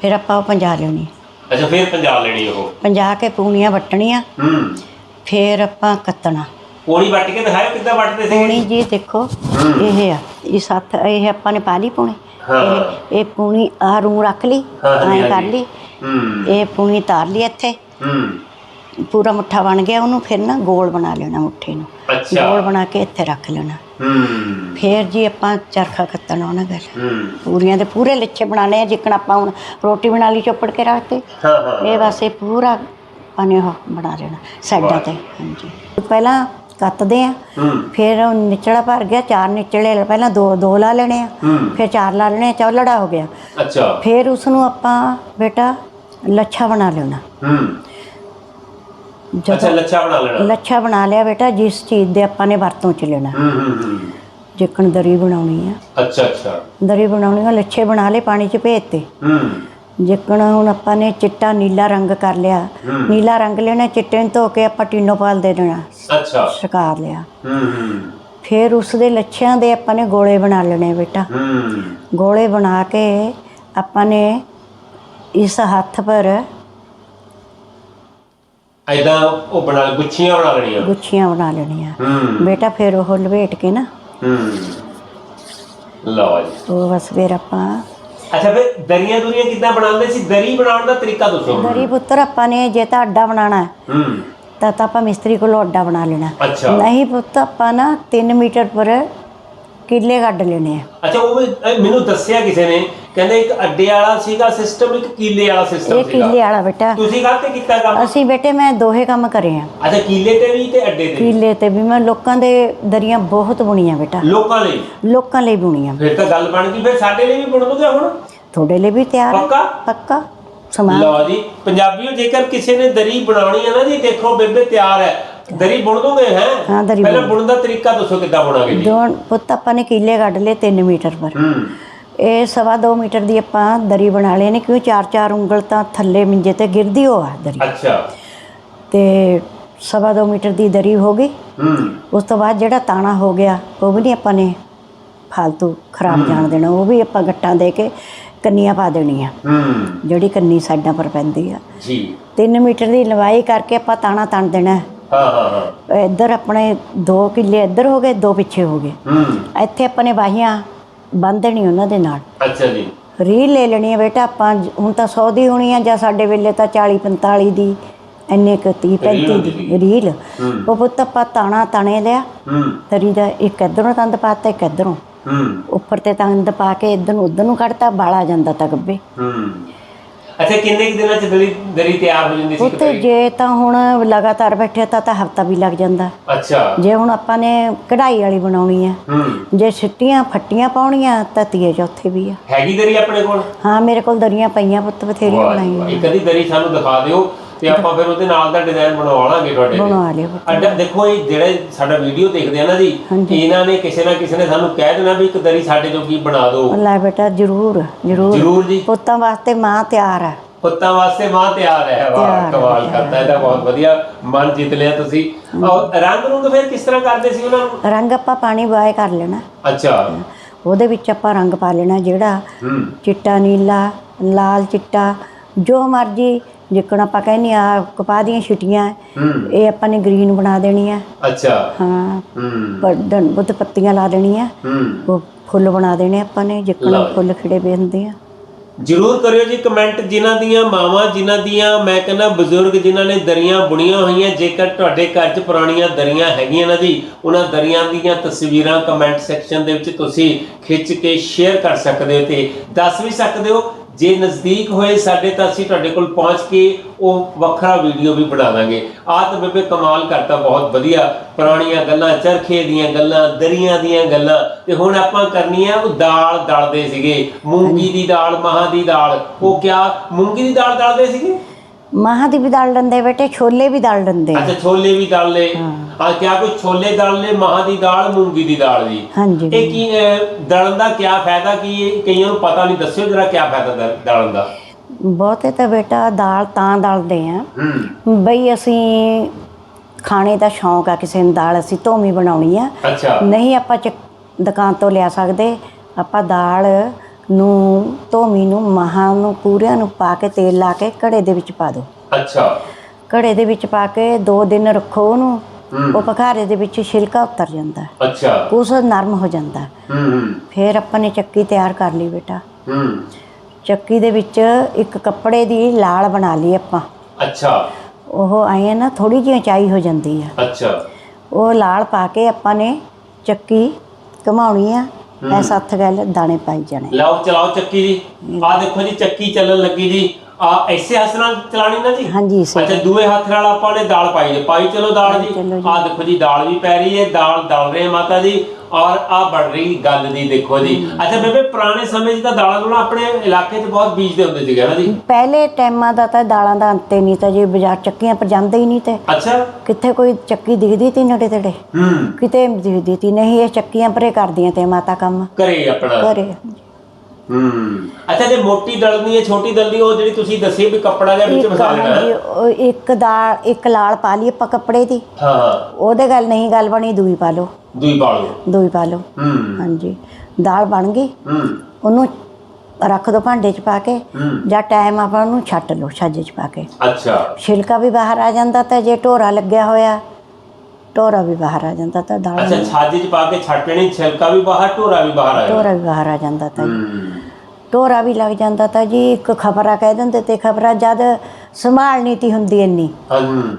ਫਿਰ ਆਪਾਂ ਉਹ ਪੰਜਾ ਲਿਆਉਣੀ ਅੱਛਾ ਫਿਰ ਪੰਜਾਬ ਲੈਣੀ ਉਹ। ਪੰਜਾ ਕੇ ਪੂਣੀਆਂ ਵੱਟਣੀਆਂ ਹੂੰ। ਫਿਰ ਆਪਾਂ ਕੱਤਣਾ। ਪੋਣੀ ਵੱਟ ਕੇ ਦਿਖਾਇਓ ਕਿੱਦਾਂ ਵੱਟਦੇ ਸੀ ਪੂਣੀ ਜੀ ਦੇਖੋ ਇਹ ਆ ਇਹ ਸੱਤ ਇਹ ਆਪਾਂ ਨੇ ਪਾ ਲਈ ਪੂਣੀ। ਇਹ ਇਹ ਪੂਣੀ ਆ ਰੂ ਰੱਖ ਲਈ ਐਂ ਕਰ। ਲਈ। ਹੂੰ। ਇਹ ਪੂਣੀ ਤਾਰ ਲਈ ਇੱਥੇ। ਹੂੰ। ਪੂਰਾ ਮੁੱਠਾ ਬਣ ਗਿਆ ਉਹਨੂੰ ਫਿਰ ਨਾ ਗੋਲ ਬਣਾ ਲੈਣਾ ਮੁੱਠੇ ਨੂੰ। ਗੋਲ ਬਣਾ ਕੇ ਇੱਥੇ ਰੱਖ ਲੈਣਾ। ਹੂੰ। ਫਿਰ ਜੀ ਆਪਾਂ ਚਰਖਾ ਕੱਤਣਾ ਉਹਨਾਂ ਗੱਲ ਹੂੰ। ਪੂਰੀਆਂ ਦੇ ਪੂਰੇ ਲੱਛੇ ਬਣਾਣੇ ਆ ਜਿੱਕਣ ਆਪਾਂ ਹੁਣ ਰੋਟੀ ਬਣਾ ਲਈ ਚੋਪੜ ਕੇ ਰੱਖਤੇ ਹਾਂ ਹਾਂ ਇਹ ਇਹ ਪੂਰਾ ਪਾਣੀ ਉਹ ਬਣਾ ਲੈਣਾ ਸਾਈਡਾਂ ਤੇ। ਹਾਂਜੀ। ਪਹਿਲਾਂ ਕੱਤਦੇ ਆ ਹੂੰ। ਫਿਰ ਉਹ ਨਿਚੜਾ ਭਰ ਗਿਆ ਚਾਰ ਨਿਚੜੇ ਪਹਿਲਾਂ ਦੋ ਦੋ ਲਾ ਲੈਣੇ ਆ। ਹੂੰ। ਫਿਰ ਚਾਰ ਲਾ ਲੈਣੇ ਆ, ਚੌਲੜਾ ਹੋ ਗਿਆ। ਅੱਛਾ। ਫਿਰ ਉਸ ਨੂੰ ਆਪਾਂ ਬੇਟਾ ਲੱਛਾ ਬਣਾ ਲੈਣਾ। ਹੂੰ। ਅੱਛਾ ਜਦੋਂ ਲੱਛਾ ਬਣਾ ਲੈਣਾ। ਲੱਛਾ ਬਣਾ ਲਿਆ ਬੇਟਾ ਜਿਸ ਚੀਜ਼ ਦੇ ਆਪਾਂ ਨੇ ਵਰਤੋਂ ਚ ਲੈਣਾ। ਹੂੰ ਹੂੰ ਹੂੰ। ਜਿੱਕਣ ਦਰੀ ਬਣਾਉਣੀ ਆ। ਅੱਛਾ ਅੱਛਾ। ਦਰੀ ਬਣਾਉਣੀ ਆ ਲੱਛੇ ਬਣਾ ਲਏ ਪਾਣੀ ਚ ਭੇਜਤੇ ਹੂੰ। ਜਿੱਕਣ ਹੁਣ ਆਪਾਂ ਨੇ ਚਿੱਟਾ ਨੀਲਾ ਰੰਗ ਕਰ ਲਿਆ। ਨੀਲਾ ਰੰਗ ਲੈਣਾ ਚਿੱਟੇ ਨੂੰ ਧੋ ਕੇ ਆਪਾਂ ਟੀਨੋ ਪਾਲ ਦੇ ਦੇਣਾ। ਅੱਛਾ। ਸੁਕਾ ਲਿਆ। ਹੂੰ ਹੂੰ। ਫਿਰ ਉਸ ਦੇ ਲੱਛਿਆਂ ਦੇ ਆਪਾਂ ਨੇ ਗੋਲੇ ਬਣਾ ਲੈਣੇ ਬੇਟਾ। ਹੂੰ। ਗੋਲੇ ਬਣਾ ਕੇ ਆਪਾਂ ਨੇ ਇਸ ਹੱਥ ਪਰ ਐਦਾਂ ਉਹ ਬਣਾ ਗੁੱਛੀਆਂ ਬਣਾ ਲੈਣੀਆਂ। ਗੁੱਛੀਆਂ ਬਣਾ ਲੈਣੀਆਂ। ਹੂੰ। ਬੇਟਾ ਫਿਰ ਉਹ ਲਪੇਟ ਕੇ ਨਾ। ਹੂੰ। ਲਓ ਜੀ। ਉਹ ਬਸ ਫਿਰ ਆਪਾਂ ਅੱਛਾ ਫਿਰ ਦਰੀਆਂ ਦੁਰੀਆਂ ਕਿੱਦਾਂ ਬਣਾਉਂਦੇ ਸੀ? ਦਰੀ ਬਣਾਉਣ ਦਾ ਤਰੀਕਾ ਦੱਸੋ ਦਰੀ ਪੁੱਤਰ ਆਪਾਂ ਨੇ ਜੇ ਤਾਂ ਅੱਡਾ ਬਣਾਉਣਾ ਹੈ, ਹੂੰ। ਤਾਂ ਤਾਂ ਆਪਾਂ ਮਿਸਤਰੀ ਕੋਲੋਂ ਅੱਡਾ ਬਣਾ ਲੈਣਾ ਅੱਛਾ। ਨਹੀਂ ਪੁੱਤ ਆਪਾਂ ਨਾ 3 ਮੀਟਰ ਪਰ ਕਿੱਲੇ ਕੱਢ ਲੈਣੇ ਆ। ਅੱਛਾ ਉਹ ਮੈਨੂੰ ਦੱਸਿਆ ਕਿਸੇ ਨੇ ਕਹਿੰਦੇ ਇੱਕ ਅੱਡੇ ਵਾਲਾ ਸੀਗਾ ਸਿਸਟਮ ਇੱਕ ਕੀਲੇ ਵਾਲਾ ਸਿਸਟਮ ਇਹ ਸੀਗਾ। ਕਿੱਲੇ ਵਾਲਾ ਬੇਟਾ। ਤੁਸੀਂ ਕਾਹਤੇ ਕੀਤਾ ਕੰਮ। ਅਸੀਂ ਬੇਟੇ ਮੈਂ ਦੋਹੇ ਕੰਮ ਕਰੇ ਆ। ਅੱਛਾ ਕੀਲੇ ਤੇ ਵੀ ਤੇ ਅੱਡੇ ਤੇ ਵੀ? ਕਿੱਲੇ ਤੇ ਵੀ। ਮੈਂ ਲੋਕਾਂ ਦੇ ਦਰੀਆਂ ਬਹੁਤ ਬੁਣੀਆਂ ਬੇਟਾ। ਲੋਕਾਂ ਲਈ? ਲੋਕਾਂ ਲਈ ਬੁਣੀਆਂ। ਫਿਰ ਤਾਂ ਗੱਲ ਬਣ ਗਈ। ਫਿਰ ਸਾਡੇ ਲਈ ਵੀ ਬੁਣ ਦੋਗੇ ਹੁਣ? ਤੁਹਾਡੇ ਲਈ ਵੀ ਤਿਆਰ ਆ। ਪੱਕਾ? ਪੱਕਾ। ਸਮਾਨ। ਲਓ ਜੀ ਪੰਜਾਬੀਓ ਜੇਕਰ ਕਿਸੇ ਨੇ ਦਰੀ ਬਣਾਉਣੀ ਹੈ ਨਾ ਜੀ ਦੇਖੋ ਬੇਬੇ ਤਿਆਰ ਹੈ। ਦਰੀ ਬੁਣ ਦੋਗੇ ਹੈ? ਹਾਂ, ਦਰੀ ਪਹਿਲਾਂ ਬੁਣਨ ਦਾ ਤਰੀਕਾ ਦੱਸੋ ਕਿੱਦਾਂ ਬੁਣਾਗੇ ਜੀ। ਦੋ ਪੁੱਤ ਆਪਾਂ ਨੇ ਕਿੱਲੇ ਕੱਢ ਲਏ 3 ਮੀਟਰ ਪਰ। ਹੂੰ। ਇਹ ਸਵਾ ਦੋ ਮੀਟਰ ਦੀ ਆਪਾਂ ਦਰੀ ਬਣਾ ਲਏ ਨੇ ਕਿਉਂ ਚਾਰ ਚਾਰ ਉਂਗਲ ਤਾਂ ਥੱਲੇ ਮਿੰਜੇ ਤੇ ਗਿਰਦੀ ਹੋ ਆ ਦਰੀ। ਅੱਛਾ। ਤੇ ਸਵਾ ਦੋ ਮੀਟਰ ਦੀ ਦਰੀ ਹੋ ਗਈ। ਹੂੰ। ਉਸ ਤੋਂ ਬਾਅਦ ਜਿਹੜਾ ਤਾਣਾ ਹੋ ਗਿਆ ਉਹ ਵੀ ਨਹੀਂ ਆਪਾਂ ਨੇ ਫालतू ਖਰਾਬ ਜਾਣ ਦੇਣਾ ਉਹ ਵੀ ਆਪਾਂ ਗੱਟਾਂ ਦੇ ਕੇ ਕੰਨੀਆਂ ਪਾ ਦੇਣੀਆਂ। ਹੂੰ। ਜਿਹੜੀ ਕੰਨੀ ਸਾਈਡਾਂ ਪਰ ਪੈਂਦੀ ਆ। ਜੀ। 3 ਮੀਟਰ ਦੀ ਲੰਬਾਈ ਕਰਕੇ ਆਪਾਂ ਤਾਣਾ ਤਣ ਦੇਣਾ। ਹੈ। ਹਾਂ ਹਾਂ। ਹਾਂ ਇੱਧਰ ਆਪਣੇ 2 ਕਿੱਲੇ ਇੱਧਰ ਹੋ ਗਏ 2 ਪਿੱਛੇ ਹੋ ਗਏ। ਹੂੰ। ਇੱਥੇ ਆਪਾਂ ਨੇ ਬਾਹੀਆਂ ਦੇਣੀ ਉਹਨਾਂ ਦੇ ਨਾਲ। ਅੱਛਾ ਜੀ। ਰੀਲ ਲੈ ਲੈਣੀ ਹੈ ਬੇਟਾ ਆਪਾਂ ਹੁਣ ਤਾਂ 100 ਦੀ ਹੋਣੀ ਆ ਜਾਂ ਸਾਡੇ ਵੇਲੇ ਤਾਂ 40 45 ਦੀ ਇੰਨੇ ਕੁ 30 35 ਦੀ ਰੀਲ। ਉਹ ਪੁੱਤ ਆਪਾਂ ਤਾਣਾ ਤਣੇ ਲਿਆ ਹੂੰ। ਤਰੀ ਦਾ ਇੱਕ ਇਧਰੋਂ ਤੰਦ ਪਾਤਾ ਇੱਕ ਇਧਰੋਂ। ਹੂੰ। ਉੱਪਰ ਤੇ ਤੰਦ ਪਾ ਕੇ ਇਧਰ ਨੂੰ ਉਧਰ ਨੂੰ ਕੱਢਤਾ ਬਾਲਾ ਜਾਂਦਾ ਤਾਂ ਗੱਬੇ। ਹੂੰ। ਅੱਛਾ ਕਿੰਨੇ ਕੁ ਦਿਨਾਂ ਚ ਦਰੀ ਦਰੀ ਤਿਆਰ ਹੋ ਜਾਂਦੀ ਸੀ ਉੱਤੇ ਜੇ ਤਾਂ ਹੁਣ ਲਗਾਤਾਰ ਬੈਠੇ ਤਾਂ ਤਾਂ ਹਫਤਾ ਵੀ ਲੱਗ ਜਾਂਦਾ। ਅੱਛਾ। ਜੇ ਹੁਣ ਆਪਾਂ ਨੇ ਕਢਾਈ ਵਾਲੀ ਬਣਾਉਣੀ ਆ ਹੂੰ। ਜੇ ਛਿੱਟੀਆਂ ਫੱਟੀਆਂ ਪਾਉਣੀਆਂ ਤਾਂ ਤੀਏ ਚੌਥੇ ਵੀ ਆ। ਹੈਗੀ ਦਰੀ ਆਪਣੇ ਕੋਲ? ਹਾਂ ਮੇਰੇ ਕੋਲ ਦਰੀਆਂ ਪਈਆਂ ਪੁੱਤ ਬਥੇਰੀਆਂ ਵਾਹ ਜੀ ਬਣਾਈਆਂ। ਇੱਕ ਅੱਧੀ ਦਰੀ ਸਾਨੂੰ ਦਿਖਾ ਦਿਓ। ਤੇ ਆਪਾਂ ਫਿਰ ਉਹਦੇ ਨਾਲ ਦਾ ਡਿਜ਼ਾਈਨ ਬਣਵਾ ਲਾਂਗੇ ਤੁਹਾਡੇ ਲਈ। ਬਣਵਾ ਲਿਓ ਅੱਡਾ ਦੇਖੋ ਇਹ ਜਿਹੜੇ ਸਾਡਾ ਵੀਡੀਓ ਦੇਖਦੇ ਆ ਨਾ ਜੀ ਇਹਨਾਂ ਨੇ ਕਿਸੇ ਨਾ ਕਿਸੇ ਨੇ ਸਾਨੂੰ ਕਹਿ ਦੇਣਾ ਵੀ ਇੱਕ ਦਰੀ ਸਾਡੇ ਜੋਗੀ ਬਣਾ ਦਿਓ ਲੈ ਬੇਟਾ ਜ਼ਰੂਰ ਜ਼ਰੂਰ। ਜ਼ਰੂਰ ਜੀ। ਪੁੱਤਾਂ ਵਾਸਤੇ ਮਾਂ ਤਿਆਰ ਆ। ਪੁੱਤਾਂ ਵਾਸਤੇ ਮਾਂ ਤਿਆਰ ਹੈ। ਵਾਹ ਕਮਾਲ ਕਰਦਾ ਇਹਦਾ ਬਹੁਤ ਵਧੀਆ ਮਨ ਜਿੱਤ ਲਿਆ ਤੁਸੀਂ। ਔਰ ਰੰਗ ਰੁੰਗ ਫਿਰ ਕਿਸ ਤਰ੍ਹਾਂ ਕਰਦੇ ਸੀ ਉਹਨਾਂ ਨੂੰ? ਰੰਗ ਆਪਾਂ ਪਾਣੀ ਬਾਏ ਕਰ ਲੈਣਾ। ਅੱਛਾ। ਉਹਦੇ ਵਿੱਚ ਆਪਾਂ ਰੰਗ ਪਾ ਲੈਣਾ ਜਿਹੜਾ ਹੂੰ। ਚਿੱਟਾ ਨੀਲਾ ਲਾਲ ਚਿੱਟਾ ਜੋ ਮਰਜ਼ੀ ਜਿੱਕਣ ਆਪਾਂ ਕਹਿੰਦੇ ਆ ਕਪਾਹ ਦੀਆਂ ਛਿਟੀਆਂ ਹੂੰ ਇਹ ਆਪਾਂ ਨੇ ਗ੍ਰੀਨ ਬਣਾ ਦੇਣੀ ਆ ਅੱਛਾ। ਹਾਂ। ਹੂੰ। ਵੱਡਣ ਬੁੱਧ ਪੱਤੀਆਂ ਲਾ ਦੇਣੀਆਂ ਹੂੰ। ਉਹ ਫੁੱਲ ਬਣਾ ਦੇਣੇ ਆਪਾਂ ਨੇ ਜਿੱਕਣ ਲਓ। ਫੁੱਲ ਖਿੜੇ ਪਏ ਹੁੰਦੇ ਆ। ਜਰੂਰ ਕਰਿਓ ਜੀ ਕਮੈਂਟ ਜਿਨ੍ਹਾਂ ਦੀਆਂ ਮਾਵਾਂ ਜਿਨ੍ਹਾਂ ਦੀਆਂ ਮੈਂ ਕਹਿੰਦਾ ਬਜ਼ੁਰਗ ਜਿਨ੍ਹਾਂ ਨੇ ਦਰੀਆਂ ਬੁਣੀਆਂ ਹੋਈਆਂ ਜੇਕਰ ਤੁਹਾਡੇ ਘਰ 'ਚ ਪੁਰਾਣੀਆਂ ਦਰੀਆਂ ਹੈਗੀਆਂ ਨਾ ਜੀ ਉਹਨਾਂ ਦਰੀਆਂ ਦੀਆਂ ਤਸਵੀਰਾਂ ਕਮੈਂਟ ਸੈਕਸ਼ਨ ਦੇ ਵਿੱਚ ਤੁਸੀਂ ਖਿੱਚ ਕੇ ਸ਼ੇਅਰ ਕਰ ਸਕਦੇ ਹੋ ਤੇ ਦੱਸ ਵੀ ਸਕਦੇ ਹੋ ਜੇ ਨਜ਼ਦੀਕ ਹੋਏ ਸਾਡੇ ਤਾਂ ਅਸੀਂ ਤੁਹਾਡੇ ਕੋਲ ਪਹੁੰਚ ਕੇ ਉਹ ਵੱਖਰਾ ਵੀਡੀਓ ਵੀ ਬਣਾ ਦਾਂਗੇ। ਆਹ ਤਾਂ ਬੇਬੇ ਕਮਾਲ ਕਰਤਾ, ਬਹੁਤ ਵਧੀਆ। ਪੁਰਾਣੀਆਂ ਗੱਲਾਂ, ਚਰਖੇ ਦੀਆਂ ਗੱਲਾਂ, ਦਰੀਆਂ ਦੀਆਂ ਗੱਲਾਂ। ਤੇ ਹੁਣ ਆਪਾਂ ਕਰਨੀ ਆ ਉਹ ਦਾਲ ਦਲਦੇ ਸੀਗੇ। ਮੂੰਗੀ ਦੀ ਦਾਲ, ਮਹਾਂ ਦੀ ਦਾਲ। ਉਹ ਕਿਆ? ਮੂੰਗੀ ਦੀ ਦਾਲ ਦਲਦੇ ਸੀਗੇ? ਮਾਹਾਂ ਦੀ ਵੀ ਦਲ ਡੰਦੇ ਬੇਟੇ ਛੋਲੇ ਵੀ ਦਲ ਡੰਦੇ ਅੱਛਾ ਛੋਲੇ ਵੀ ਦਲ ਲਏ ਆ ਕਿਆ ਕੋਈ ਛੋਲੇ ਦਲ ਲਏ ਮਾਹਾਂ ਦੀ ਦਾਲ ਮੂੰਗੀ ਦੀ ਦਾਲ ਹਾਂਜੀ। ਇਹ ਕੀ ਅਹ, ਦਲਣ ਦਾ ਕਿਆ ਫਾਇਦਾ ਕੀ ਹੈ ਕਈਆਂ ਨੂੰ ਪਤਾ ਨਹੀਂ ਦੱਸਿਓ ਜਰਾ ਕਿਆ ਫਾਇਦਾ ਦਲ- ਦਲਣ ਦਾ। ਬਹੁਤੇ ਤਾਂ ਬੇਟਾ ਦਾਲ ਤਾਂ ਦਲਦੇ ਆ। ਹੂੰ। ਬਈ ਅਸੀਂ ਖਾਣੇ ਦਾ ਸ਼ੌਂਕ ਆ ਕਿਸੇ ਨੂੰ ਦਾਲ ਅਸੀਂ ਧੋਮੀ ਬਣਾਉਣੀ ਆ। ਅੱਛਾ। ਨਹੀਂ ਆਪਾਂ ਚੱਕ- ਦੁਕਾਨ ਤੋਂ ਲਿਆ ਸਕਦੇ। ਆਪਾਂ ਦਾਲ ਨੂੰ ਧੋਮੀ ਨੂੰ ਮਹਾਂ ਨੂੰ ਪੂਰਿਆਂ ਨੂੰ ਪਾ ਕੇ ਤੇਲ ਲਾ ਕੇ ਘੜੇ ਦੇ ਵਿੱਚ ਪਾ ਦਿਓ। ਅੱਛਾ। ਘੜੇ ਦੇ ਵਿੱਚ ਪਾ ਕੇ 2 ਦਿਨ ਰੱਖੋ ਉਹਨੂੰ ਉਹ ਪਖਾਰੇ ਦੇ ਵਿੱਚ ਛਿਲਕਾ ਉਤਰ ਜਾਂਦਾ। ਅੱਛਾ। ਕੁਛ ਨਰਮ ਹੋ ਜਾਂਦਾ। ਹੂੰ ਹੂੰ। ਫਿਰ ਆਪਾਂ ਨੇ ਚੱਕੀ ਤਿਆਰ ਕਰ ਲਈ ਬੇਟਾ। ਹੂੰ। ਚੱਕੀ ਦੇ ਵਿੱਚ ਇੱਕ ਕੱਪੜੇ ਦੀ ਲਾਲ ਬਣਾ ਲਈ ਆਪਾਂ। ਅੱਛਾ। ਉਹ ਆਏ ਨਾ ਥੋੜੀ ਜਿਹੀ ਉਚਾਈ ਹੋ ਜਾਂਦੀ ਆ। ਅੱਛਾ। ਉਹ ਲਾਲ ਪਾ ਕੇ ਆਪਾਂ ਨੇ ਚੱਕੀ ਘਮਾਉਣੀ ਆ। ਐਸਾ ਹੱਥ ਗੱਲ ਦਾਣੇ ਪਾਈ ਜਾਣੇ। ਲਾਓ ਚਲਾਓ ਚੱਕੀ ਜੀ। ਆ ਦੇਖੋ ਜੀ ਚੱਕੀ ਚੱਲਣ ਲੱਗੀ ਜੀ। ਆ ਐਸੇ ਹੱਥ ਨਾਲ ਚਲਾਣੀ ਨਾ ਜੀ? ਹਾਂਜੀ ਸੇ ਅੱਛਾ ਦੂਏ ਹੱਥ ਨਾਲ ਆਪਾਂ ਨੇ ਦਾਲ ਪਾਈ ਜੀ। ਪਾਈ ਚਲੋ ਦਾਲ ਜੀ। ਚਲੋ ਜੀ। ਆ ਦੇਖੋ ਜੀ ਦਾਲ ਵੀ ਪੈ ਰਹੀ ਹੈ। ਦਾਲ ਦਲ ਰਹੇ ਮਾਤਾ ਜੀ। ਔਰ ਆ ਬਣ ਰਹੀ ਗੱਲ ਦੀ ਦੇਖੋ ਜੀ। ਅੱਛਾ ਬੇਬੇ ਪੁਰਾਣੇ ਸਮੇਂ 'ਚ ਤਾਂ ਦਾਲਾਂ ਦੂਲਾਂ ਆਪਣੇ ਇਲਾਕੇ 'ਚ ਬਹੁਤ ਬੀਜਦੇ ਹੁੰਦੇ ਸੀਗੇ ਨਾ ਜੀ? ਪਹਿਲੇ ਟਾਈਮਾਂ ਦਾ ਤਾਂ ਦਾਲਾਂ ਦਾ ਅੰਤੇ ਨਹੀਂ ਤਾਂ ਜੇ ਬਾਜ਼ਾਰ ਚੱਕੀਆਂ ਪਰ ਜਾਂਦੇ ਹੀ ਨਹੀਂ ਤੇ। ਅੱਛਾ। ਕਿੱਥੇ ਕੋਈ ਚੱਕੀ ਦਿਖਦੀ ਤੀ ਨੇੜੇ ਤੇੜੇ? ਹੂੰ। ਕਿਤੇ ਦਿਖਦੀ ਤੀ ਨਹੀਂ ਇਹ ਚੱਕੀਆਂ ਪਰੇ ਕਰਦੀਆਂ ਤੇ ਮਾਤਾ ਕੰਮ। ਕਰੇ ਆਪਣਾ। ਘਰੇ ਹੂੰ। ਅੱਛਾ ਜੇ ਮੋਟੀ ਦਲਦੀ ਹੈ ਛੋਟੀ ਦਲਦੀ ਉਹ ਜਿਹੜੀ ਤੁਸੀਂ ਦੱਸੀ ਵੀ ਕੱਪੜਾ ਜਿਹਾ ਵਿੱਚ ਇੱਕ ਫਸਾ ਹਾਂਜੀ। ਉਹ ਇੱਕ ਦਾਲ ਇੱਕ ਲਾਲ ਪਾ ਲਈ ਆਪਾਂ ਕੱਪੜੇ ਦੀ। ਹਾਂ ਹਾਂ। ਉਹਦੇ ਗੱਲ ਨਹੀਂ ਗੱਲ ਬਣੀ ਦੂਈ ਪਾ ਲਓ। ਦੂਈ ਬਾਲੋ ਦੂਈ ਪਾ ਲਓ। ਹੂੰ। ਹਾਂਜੀ। ਦਾਲ ਬਣ ਗਈ। ਹੂੰ। ਉਹਨੂੰ ਰੱਖ ਦੋ ਭਾਂਡੇ 'ਚ ਪਾ ਕੇ ਹੂੰ। ਜਾਂ ਟਾਈਮ ਆਪਾਂ ਉਹਨੂੰ ਛੱਟ ਲਓ ਛਾਜੇ 'ਚ ਪਾ ਕੇ। ਅੱਛਾ। ਛਿਲਕਾ ਵੀ ਬਾਹਰ ਆ ਜਾਂਦਾ ਤਾਂ ਜੇ ਢੋਰਾ ਲੱਗਿਆ ਹੋਇਆ ਢੋਰਾ ਵੀ ਬਾਹਰ ਆ ਜਾਂਦਾ ਤਾਂ ਦਾਲ ਅੱਛਾ ਛਾਜੇ ਚ ਪਾ ਕੇ ਛੱਟਣੀ ਛਿਲਕਾ ਵੀ ਬਾਹਰ ਢੋਰਾ ਵੀ ਬਾਹਰ ਆਇਆ ਢੋਰਾ ਵੀ ਬਾਹਰ ਆ ਜਾਂਦਾ ਤਾਂ। ਹੂੰ। ਢੋਰਾ ਵੀ ਲੱਗ ਜਾਂਦਾ ਤਾਂ ਜੀ ਇੱਕ ਖਬਰਾਂ ਕਹਿ ਦਿੰਦੇ ਤੇ ਖਬਰਾਂ ਜਦ ਸੰਭਾਲ ਨਹੀਂ ਤੀ ਹੁੰਦੀ ਇੰਨੀ।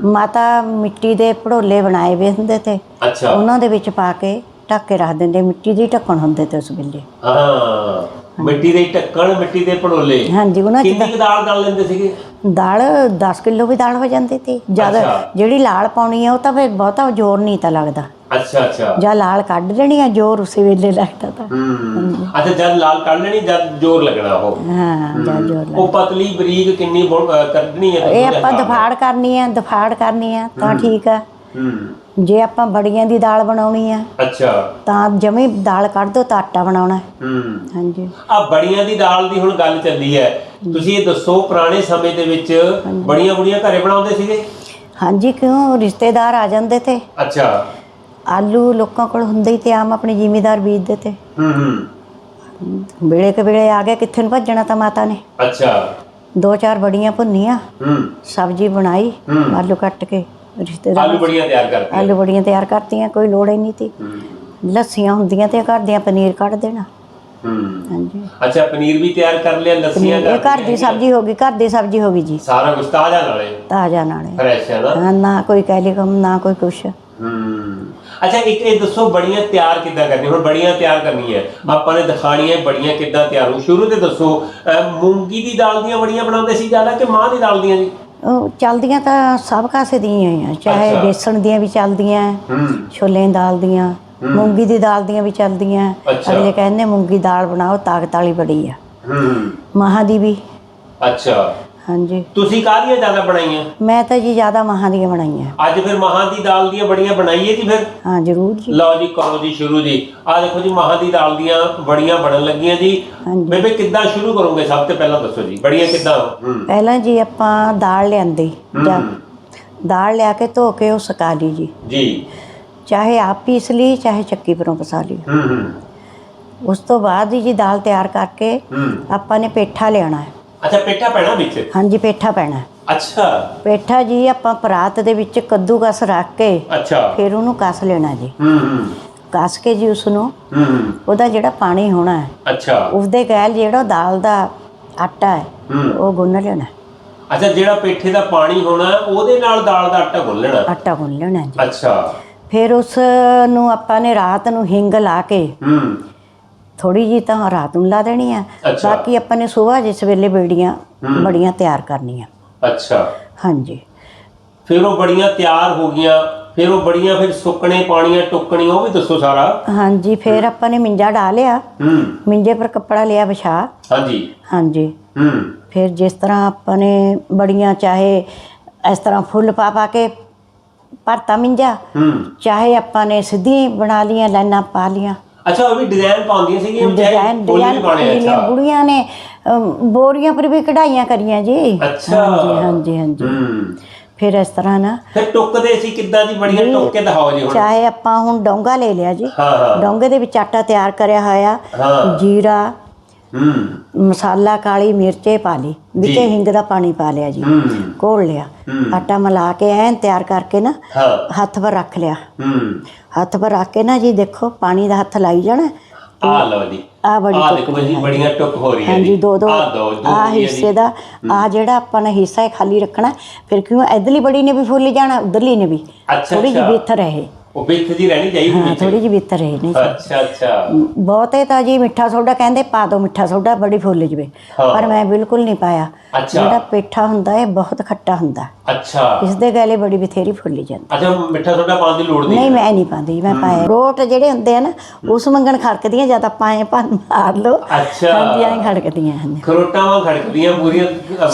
ਮਾਤਾ ਮਿੱਟੀ ਦੇ ਭੜੋਲੇ ਬਣਾਏ ਵੇ ਹੁੰਦੇ ਤੇ ਅੱਛਾ। ਉਹਨਾਂ ਦੇ ਵਿੱਚ ਪਾ ਕੇ ਢੱਕ ਕੇ ਰੱਖ ਦਿੰਦੇ ਮਿੱਟੀ ਦੀ ਢੱਕਣ ਹੁੰਦੇ ਤੇ ਉਸ ਵੇਲੇ। ਹਾਂ ਮਿੱਟੀ ਦੇ ਢੱਕਣ ਮਿੱਟੀ ਦੇ ਭੜੋਲੇ। ਹਾਂਜੀ ਉਹਨਾਂ ਕਿੰਨੀ ਕੁ ਦਾਲ ਡਾਲ ਲੈਂਦੇ ਸੀਗੇ? ਦਾਲ 10 ਕਿਲੋ ਵੀ ਦਾਲ ਹੋ ਜਾਂਦੀ ਤੀ। ਜਦ। ਜਿਹੜੀ ਲਾਲ ਪਾਉਣੀ ਆ ਉਹ ਤਾਂ ਫਿਰ ਬਹੁਤਾ ਜ਼ੋਰ ਨਹੀਂ ਤਾਂ ਲੱਗਦਾ। ਅੱਛਾ ਅੱਛਾ। ਜਾਂ ਲਾਲ ਕੱਢ ਲੈਣੀ ਆ ਜ਼ੋਰ ਉਸੇ ਵੇਲੇ ਲੱਗਦਾ ਤਾਂ। ਹੂੰ। ਅੱਛਾ ਜਦ ਲਾਲ ਕੱਢ ਲੈਣੀ ਜਦ ਜ਼ੋਰ ਲੱਗਣਾ ਉਹ। ਹਾਂ ਜਾਂ ਜ਼ੋਰ ਲੱਗ ਉਹ ਪਤਲੀ ਬਰੀਕ ਕਿੰਨੀ ਕੱਢਣੀ ਹੈ ਇਹ ਆਪਾਂ ਦਫਾੜ ਕਰਨੀ ਆ ਦਫਾੜ ਕਰਨੀ ਆ ਤਾਂ ਠੀਕ ਆ। ਹੂੰ। ਜੇ ਆਪਾਂ ਬੜੀਆਂ ਦੀ ਦਾਲ ਬਣਾਉਣੀ ਆ ਅੱਛਾ। ਤਾਂ ਜਮੀ ਦਾਲ ਕੱਢ ਦੋ ਤਾਂ ਆਟਾ ਬਣਾਉਣਾ। ਹੂੰ। ਹਾਂਜੀ। ਆ ਬੜੀਆਂ ਦੀ ਦਾਲ ਦੀ ਹੁਣ ਗੱਲ ਚੱਲੀ ਹੈ। ਤੁਸੀਂ ਇਹ ਦੱਸੋ ਪੁਰਾਣੇ ਸਮੇਂ ਦੇ ਵਿੱਚ ਬੜੀਆਂ ਬੁੜੀਆਂ ਘਰੇ ਬਣਾਉਂਦੇ ਸੀਗੇ? ਹਾਂਜੀ ਕਿਉਂ? ਰਿਸ਼ਤੇਦਾਰ ਆ ਜਾਂਦੇ ਤੇ। ਅੱਛਾ। ਆਲੂ ਲੋਕਾਂ ਕੋਲ ਹੁੰਦੇ ਹੀ ਤੇ ਆਮ ਆਪਣੇ ਜ਼ਿਮੀਦਾਰ ਬੀਜਦੇ ਤੇ। ਹੂੰ ਹੂੰ। ਵੇਲੇ ਕੇ ਵੇਲੇ ਆ ਗਏ ਕਿੱਥੇ ਨੂੰ ਭੱਜਣਾ ਤਾਂ ਮਾਤਾ ਨੇ। ਅੱਛਾ। ਦੋ ਚਾਰ ਬੜੀਆਂ ਭੁੰਨੀਆਂ ਹੂੰ। ਸਬਜ਼ੀ ਬਣਾਈ। ਆਲੂ ਕੱਟ ਕੇ ਰਿਸ਼ਤੇਦਾਰ ਆਲੂ ਬੜੀਆਂ ਤਿਆਰ ਕਰਦੇ ਆਲੂ ਬੜੀਆਂ ਤਿਆਰ ਕਰਤੀਆਂ ਕੋਈ ਲੋੜ ਹੀ ਨਹੀਂ ਤੀ। ਲੱਸੀਆਂ ਹੁੰਦੀਆਂ ਤੇ ਘਰ ਦੀਆਂ ਪਨੀਰ ਕੱਢ ਦੇਣਾ। ਹੂੰ। ਹਾਂਜੀ। ਅੱਛਾ ਪਨੀਰ ਵੀ ਤਿਆਰ ਕਰ ਲਿਆ ਲੱਸੀਆਂ ਇਹ ਘਰ ਦੀ ਸਬਜ਼ੀ ਹੋ ਗਈ ਘਰ ਦੀ ਸਬਜ਼ੀ ਹੋ ਗਈ ਜੀ। ਸਾਰਾ ਕੁਝ ਤਾਜ਼ਾ ਨਾਲੇ। ਤਾਜ਼ਾ ਨਾਲੇ। ਫਰੈਸ਼ ਹੈ ਨਾ। ਨਾ ਕੋਈ ਕੈਲੀਕਮ ਨਾ ਕੋਈ ਕੁਛ। ਅੱਛਾ ਇੱਕ ਇਹ ਦੱਸੋ ਬੜੀਆਂ ਤਿਆਰ ਕਿੱਦਾਂ ਕਰਨੀ ਹੁਣ ਬੜੀਆਂ ਤਿਆਰ ਕਰਨੀ ਹੈ। ਆਪਾਂ ਨੇ ਦਿਖਾਣੀਆਂ ਬੜੀਆਂ ਕਿੱਦਾਂ ਤਿਆਰ ਹੋ ਸ਼ੁਰੂ ਤੇ ਦੱਸੋ ਮੂੰਗੀ ਦੀ ਦਾਲ ਦੀਆਂ ਬੜੀਆਂ ਬਣਾਉਂਦੇ ਸੀ ਜ਼ਿਆਦਾ ਕਿ ਮਾਂ ਦੀ ਦਾਲ ਦੀਆਂ ਜੀ? ਉਹ ਚੱਲਦੀਆਂ ਤਾਂ ਸਭ ਕਾਸੇ ਦੀਆਂ ਹੀ ਆ ਚਾਹੇ। ਬੇਸਣ ਦੀਆਂ ਵੀ ਚੱਲਦੀਆਂ ਛੋਲੇ ਦੀ ਦਾਲ ਦੀਆਂ ਮੂੰਗੀ ਦੀ ਦਾਲ ਦੀਆਂ ਵੀ ਚੱਲਦੀਆਂ। ਅੱਛਾ। ਅਗਲੇ ਕਹਿੰਦੇ ਮੂੰਗੀ ਦਾਲ ਬਣਾਓ ਤਾਕਤ ਵਾਲੀ ਬੜੀ ਆ। ਹੂੰ। ਮਾਹਾਂ ਦੀ ਵੀ। ਅੱਛਾ। ਹਾਂਜੀ। ਤੁਸੀਂ ਕਾਹਦੀਆਂ ਜ਼ਿਆਦਾ ਬਣਾਈਆਂ? ਮੈਂ ਤਾਂ ਜੀ ਜ਼ਿਆਦਾ ਮਾਹਾਂ ਦੀਆਂ ਬਣਾਈਆਂ। ਅੱਜ ਫਿਰ ਮਹਾਂ ਦੀ ਦਾਲ ਦੀਆਂ ਬੜੀਆਂ ਬਣਾਈਏ ਜੀ ਫਿਰ? ਹਾਂ ਜ਼ਰੂਰ ਜੀ। ਲਓ ਜੀ ਕਰੋ ਜੀ ਸ਼ੁਰੂ ਜੀ। ਆ ਦੇਖੋ ਜੀ ਮਹਾਂ ਦੀ ਦਾਲ ਦੀਆਂ ਬੜੀਆਂ ਬਣਨ ਲੱਗੀਆਂ ਜੀ। ਹਾਂਜੀ। ਬੇਬੇ ਕਿੱਦਾਂ ਸ਼ੁਰੂ ਕਰੋਗੇ? ਸਭ ਤੋਂ ਪਹਿਲਾਂ ਦੱਸੋ ਜੀ ਬੜੀਆਂ ਕਿੱਦਾਂ? ਹੂੰ। ਪਹਿਲਾਂ ਜੀ ਆਪਾਂ ਦਾਲ ਲਿਆਂਦੀ ਜਾਂ। ਦਾਲ ਲਿਆ ਕੇ ਧੋ ਕੇ ਉਹ ਸੁਕਾ ਲਈ ਜੀ। ਜੀ। ਚਾਹੇ ਆਪ ਪੀਸ ਲਈ ਚਾਹੇ ਚੱਕੀ ਪਰੋਂ ਪਸਾ ਲਈ। ਹੂੰ ਹੂੰ। ਉਸ ਤੋਂ ਬਾਅਦ ਹੀ ਜੀ ਦਾਲ ਤਿਆਰ ਕਰਕੇ ਹੂੰ। ਆਪਾਂ ਨੇ ਪੇਠਾ ਲਿਆਣਾ ਹੈ। ਅੱਛਾ ਪੇਠਾ ਪੈਣਾ ਵਿੱਚ? ਹਾਂਜੀ ਪੇਠਾ ਪੈਣਾ। ਅੱਛਾ। ਪੇਠਾ ਜੀ ਆਪਾਂ ਪਰਾਤ ਦੇ ਵਿੱਚ ਕੱਦੂਕਸ ਰੱਖ ਕੇ ਅੱਛਾ। ਫਿਰ ਉਹਨੂੰ ਕਸ ਲੈਣਾ ਜੀ। ਹੂੰ ਹੂੰ। ਕਸ ਕੇ ਜੀ ਉਸ ਨੂੰ ਹੂੰ। ਉਹਦਾ ਜਿਹੜਾ ਪਾਣੀ ਹੋਣਾ ਹੈ ਅੱਛਾ। ਉਸਦੇ ਗੈਲ ਜਿਹੜਾ ਦਾਲ ਦਾ ਆਟਾ ਹੈ ਹੂੰ। ਉਹ ਗੁੰਨ ਲੈਣਾ। ਅੱਛਾ ਜਿਹੜਾ ਪੇਠੇ ਦਾ ਪਾਣੀ ਹੋਣਾ ਉਹਦੇ ਨਾਲ ਦਾਲ ਦਾ ਆਟਾ ਗੁੰਨ ਲੈਣਾ। ਆਟਾ ਗੁੰਨ ਲੈਣਾ ਜੀ। ਅੱਛਾ। ਫਿਰ ਉਸ ਨੂੰ ਆਪਾਂ ਨੇ ਰਾਤ ਨੂੰ ਹਿੰਗ ਲਾ ਕੇ ਹੂੰ। ਥੋੜੀ ਜੀ ਤਾਂ ਰਾਤ ਨੂੰ ਲਾ ਦੇਣੀ ਆ। ਅੱਛਾ। ਬਾਕੀ ਆਪਾਂ ਨੇ ਸਵੇਰ ਜਿਸ ਵੇਲੇ ਬੇੜੀਆਂ ਬੜੀਆਂ ਤਿਆਰ ਕਰਨੀਆਂ। ਅੱਛਾ। ਹਾਂਜੀ। ਫਿਰ ਉਹ ਬੜੀਆਂ ਤਿਆਰ ਹੋ ਗਈਆਂ ਫਿਰ ਉਹ ਬੜੀਆਂ ਫਿਰ ਸੁੱਕਣੇ ਪਾਣੀਆਂ ਟੁੱਕਣੀਆਂ ਉਹ ਵੀ ਦੱਸੋ ਸਾਰਾ। ਹਾਂਜੀ ਫਿਰ ਆਪਾਂ ਨੇ ਮਿੰਜਾ ਡਾਲਿਆ ਹੂੰ। ਮਿੰਜੇ ਪਰ ਕੱਪੜਾ ਲਿਆ ਵਿਛਾ। ਹਾਂਜੀ। ਹਾਂਜੀ। ਹੂੰ। ਫਿਰ ਜਿਸ ਤਰ੍ਹਾਂ ਆਪਾਂ ਨੇ ਬੜੀਆਂ ਚਾਹੇ ਇਸ ਤਰ੍ਹਾਂ ਫੁੱਲ ਪਾ ਪਾ ਕੇ ਭਰਤਾ ਮਿੰਜਾ ਹੂੰ। ਚਾਹੇ ਆਪਾਂ ਨੇ ਸਿੱਧੀ ਬਣਾ ਲੀਆਂ ਲਾਈਨਾਂ ਪਾ ਲੀਆਂ ਅੱਛਾ ਉਹ ਵੀ ਡਿਜ਼ਾਈਨ ਪਾਉਂਦੀਆਂ ਸੀਗੀਆਂ ਡਿਜ਼ਾਈਨ ਡਿਜ਼ਾਈਨ ਪਾਈਆਂ ਅੱਛਾ। ਬੁੜੀਆਂ ਨੇ ਅਮ, ਬੋਰੀਆਂ ਪਰ ਵੀ ਕਢਾਈਆਂ ਕਰੀਆਂ ਜੀ। ਅੱਛਾ। ਹਾਂਜੀ ਹਾਂਜੀ ਹਾਂਜੀ। ਹੂੰ। ਫਿਰ ਇਸ ਤਰ੍ਹਾਂ ਨਾ ਫਿਰ ਟੁੱਕਦੇ ਸੀ ਕਿੱਦਾਂ ਦੀ ਬੜੀਆਂ ਟੁੱਕ ਕੇ ਦਿਖਾਓ ਜੀ ਹੁਣ। ਚਾਹੇ ਆਪਾਂ ਹੁਣ ਡੋਂਗਾ ਲੈ ਲਿਆ ਜੀ। ਹਾਂ ਹਾਂ। ਡੋਂਗੇ ਦੇ ਵਿੱਚ ਆਟਾ ਤਿਆਰ ਕਰਿਆ ਹੋਇਆ। ਹਾਂ। ਜੀਰਾ ਹੂੰ। ਮਸਾਲਾ ਕਾਲੀ ਮਿਰਚੇ ਪਾ ਲਈ ਵਿੱਚ ਜੀ। ਹਿੰਗ ਦਾ ਪਾਣੀ ਪਾ ਲਿਆ ਜੀ। ਹੂੰ। ਘੋਲ ਲਿਆ। ਹੂੰ। ਆਟਾ ਮਿਲਾ ਕੇ ਐਨ ਤਿਆਰ ਕਰਕੇ ਨਾ ਹਾਂ। ਹੱਥ ਪਰ ਰੱਖ ਲਿਆ। ਹੂੰ। ਹੱਥ ਪਰ ਰੱਖ ਕੇ ਨਾ ਜੀ ਦੇਖੋ ਪਾਣੀ ਦਾ ਹੱਥ ਲਾਈ ਜਾਣਾ। ਆ ਲਓ ਜੀ। ਆ ਬੜੀ ਆ ਦੇਖੋ ਜੀ ਬੜੀਆਂ ਟੁੱਕ ਹੋ ਰਹੀ ਹੈ ਹਾਂਜੀ ਦੋ ਦੋ ਆ ਦੋ ਦੋ ਆ ਬੜੀਆਂ ਜੀ। ਹਿੱਸੇ ਦਾ ਆ ਜਿਹੜਾ ਆਪਾਂ ਨੇ ਹਿੱਸਾ ਹੈ ਖਾਲੀ ਰੱਖਣਾ ਫਿਰ ਕਿਉਂ ਇਧਰਲੀ ਬੜੀ ਨੇ ਵੀ ਫੁੱਲ ਜਾਣਾ ਉਧਰਲੀ ਨੇ ਵੀ। ਅੱਛਾ ਥੋੜੀ ਜਿਹੀ ਅੱਛਾ। ਰਹੇ ਉਹ ਬਿੱਥ ਜੀ ਰਹਿਣੀ ਚਾਹੀਦੀ ਹਾਂ ਵਿੱਚ। ਥੋੜੀ ਜਿਹੀ ਬਿੱਥ ਰਹੇ ਨੇ ਅੱਛਾ ਅੱਛਾ। ਬਹੁਤੇ ਤਾਂ ਜੀ ਮਿੱਠਾ ਸੋਡਾ ਕਹਿੰਦੇ ਪਾ ਦੋ ਮਿੱਠਾ ਸੋਡਾ ਬੜੀ ਫੁੱਲ ਜਵੇ। ਹਾਂ। ਪਰ ਮੈਂ ਬਿਲਕੁਲ ਨਹੀਂ ਪਾਇਆ। ਅੱਛਾ। ਜਿਹੜਾ ਪੇਠਾ ਹੁੰਦਾ ਹੈ ਬਹੁਤ ਖੱਟਾ ਹੁੰਦਾ। ਅੱਛਾ। ਇਸ ਦੇ ਗਲੇ ਬੜੀ ਬਥੇਰੀ ਫੁੱਲੀ ਜਾਂਦੀ। ਅੱਛਾ ਮਿੱਠਾ ਸੋਡਾ ਪਾਉਣ ਦੀ ਲੋੜ ਨਹੀਂ ਨਹੀਂ ਮੈਂ ਨਹੀਂ ਪਾਉਂਦੀ। ਮੈਂ ਪਾਇਆ। ਰੋਟ ਜਿਹੜੇ ਹੁੰਦੇ ਆ ਨਾ ਉਸ ਮੰਗਣ ਖੜਕਦੀਆਂ ਜਾਂ ਤਾਂ ਪਾਏ ਭੰਨ ਮਾਰ ਲਓ। ਅੱਛਾ। ਹਾਂਜੀ ਐਂ ਖੜਕਦੀਆਂ ਹਨ। ਖਰੋਟਾਂ ਵਾਂ ਖੜਕਦੀਆਂ ਪੂਰੀਆਂ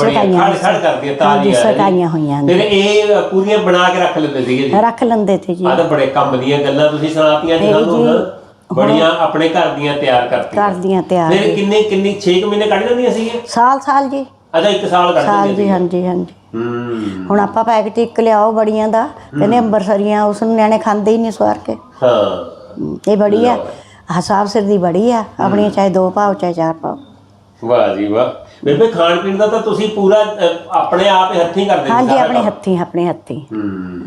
ਬੜੀਆਂ ਖੜ ਖੜ ਕਰਦੀਆਂ ਤਾਜ਼ੀਆਂ ਸਕਾਈਆਂ ਹੋਈਆਂ। ਨੇ। ਫਿਰ ਇਹ ਪੂਰੀਆਂ ਬਣਾ ਕੇ ਰੱਖ ਲੈਂਦੇ ਸੀਗੇ ਜੀ। ਰੱਖ ਲੈਂਦੇ ਤੇ ਜੀ। ਆ ਤਾਂ ਬੜੇ ਕੰਮ ਦੀਆਂ ਗੱਲਾਂ ਤੁਸੀਂ ਸੁਣਾਤੀਆਂ ਜੀ ਸਾਨੂੰ ਨਾ। ਬੜੀਆਂ ਆਪਣੇ ਘਰ ਦੀਆਂ ਤਿਆਰ ਕਰਤੀਆਂ। ਕਰਦੀਆਂ ਤਿਆਰ ਫਿਰ ਕਿੰਨੇ ਕਿੰਨੀ 6 ਮਹੀਨੇ ਕੱਢ ਜਾਂਦੀਆਂ ਸੀਗੀਆਂ ਸਾਲ ਸਾਲ ਜੀ। ਅੱਛਾ ਇੱਕ ਸਾਲ ਕੱਢ ਸਾਲ ਜਾਂਦੀਆਂ ਜੀ ਹਾਂਜੀ ਹਾਂਜੀ। ਹੂੰ। ਹੁਣ ਆਪਾਂ ਪੈਕਟ ਇੱਕ ਲਿਆਓ ਬੜੀਆਂ ਦਾ ਕਹਿੰਦੇ ਅੰਬਰਸਰੀਆਂ ਉਸ ਨੂੰ ਨਿਆਣੇ ਖਾਂਦੇ ਹੀ ਨਹੀਂ ਸਵਾਰ ਕੇ। ਹਾਂ। ਇਹ ਬੜੀ ਆ। ਹਸਾਬ ਸਿਰ ਦੀ ਬੜੀ ਆ ਆਪਣੀਆਂ ਚਾਹੇ ਦੋ ਪਾਓ ਚਾਹੇ ਚਾਰ ਪਾਓ। ਵਾਹ ਜੀ ਵਾਹ। ਬੇਬੇ ਖਾਣ ਪੀਣ ਦਾ ਤਾਂ ਤੁਸੀਂ ਪੂਰਾ ਆਪਣੇ ਆਪ ਹੀ ਹੱਥੀਂ ਕਰਦੇ ਸੀ ਹਾਂਜੀ ਸਾਰਾ ਆਪਣੇ ਕੰਮ। ਹੱਥੀਂ ਆਪਣੇ ਹੱਥੀਂ। ਹੂੰ।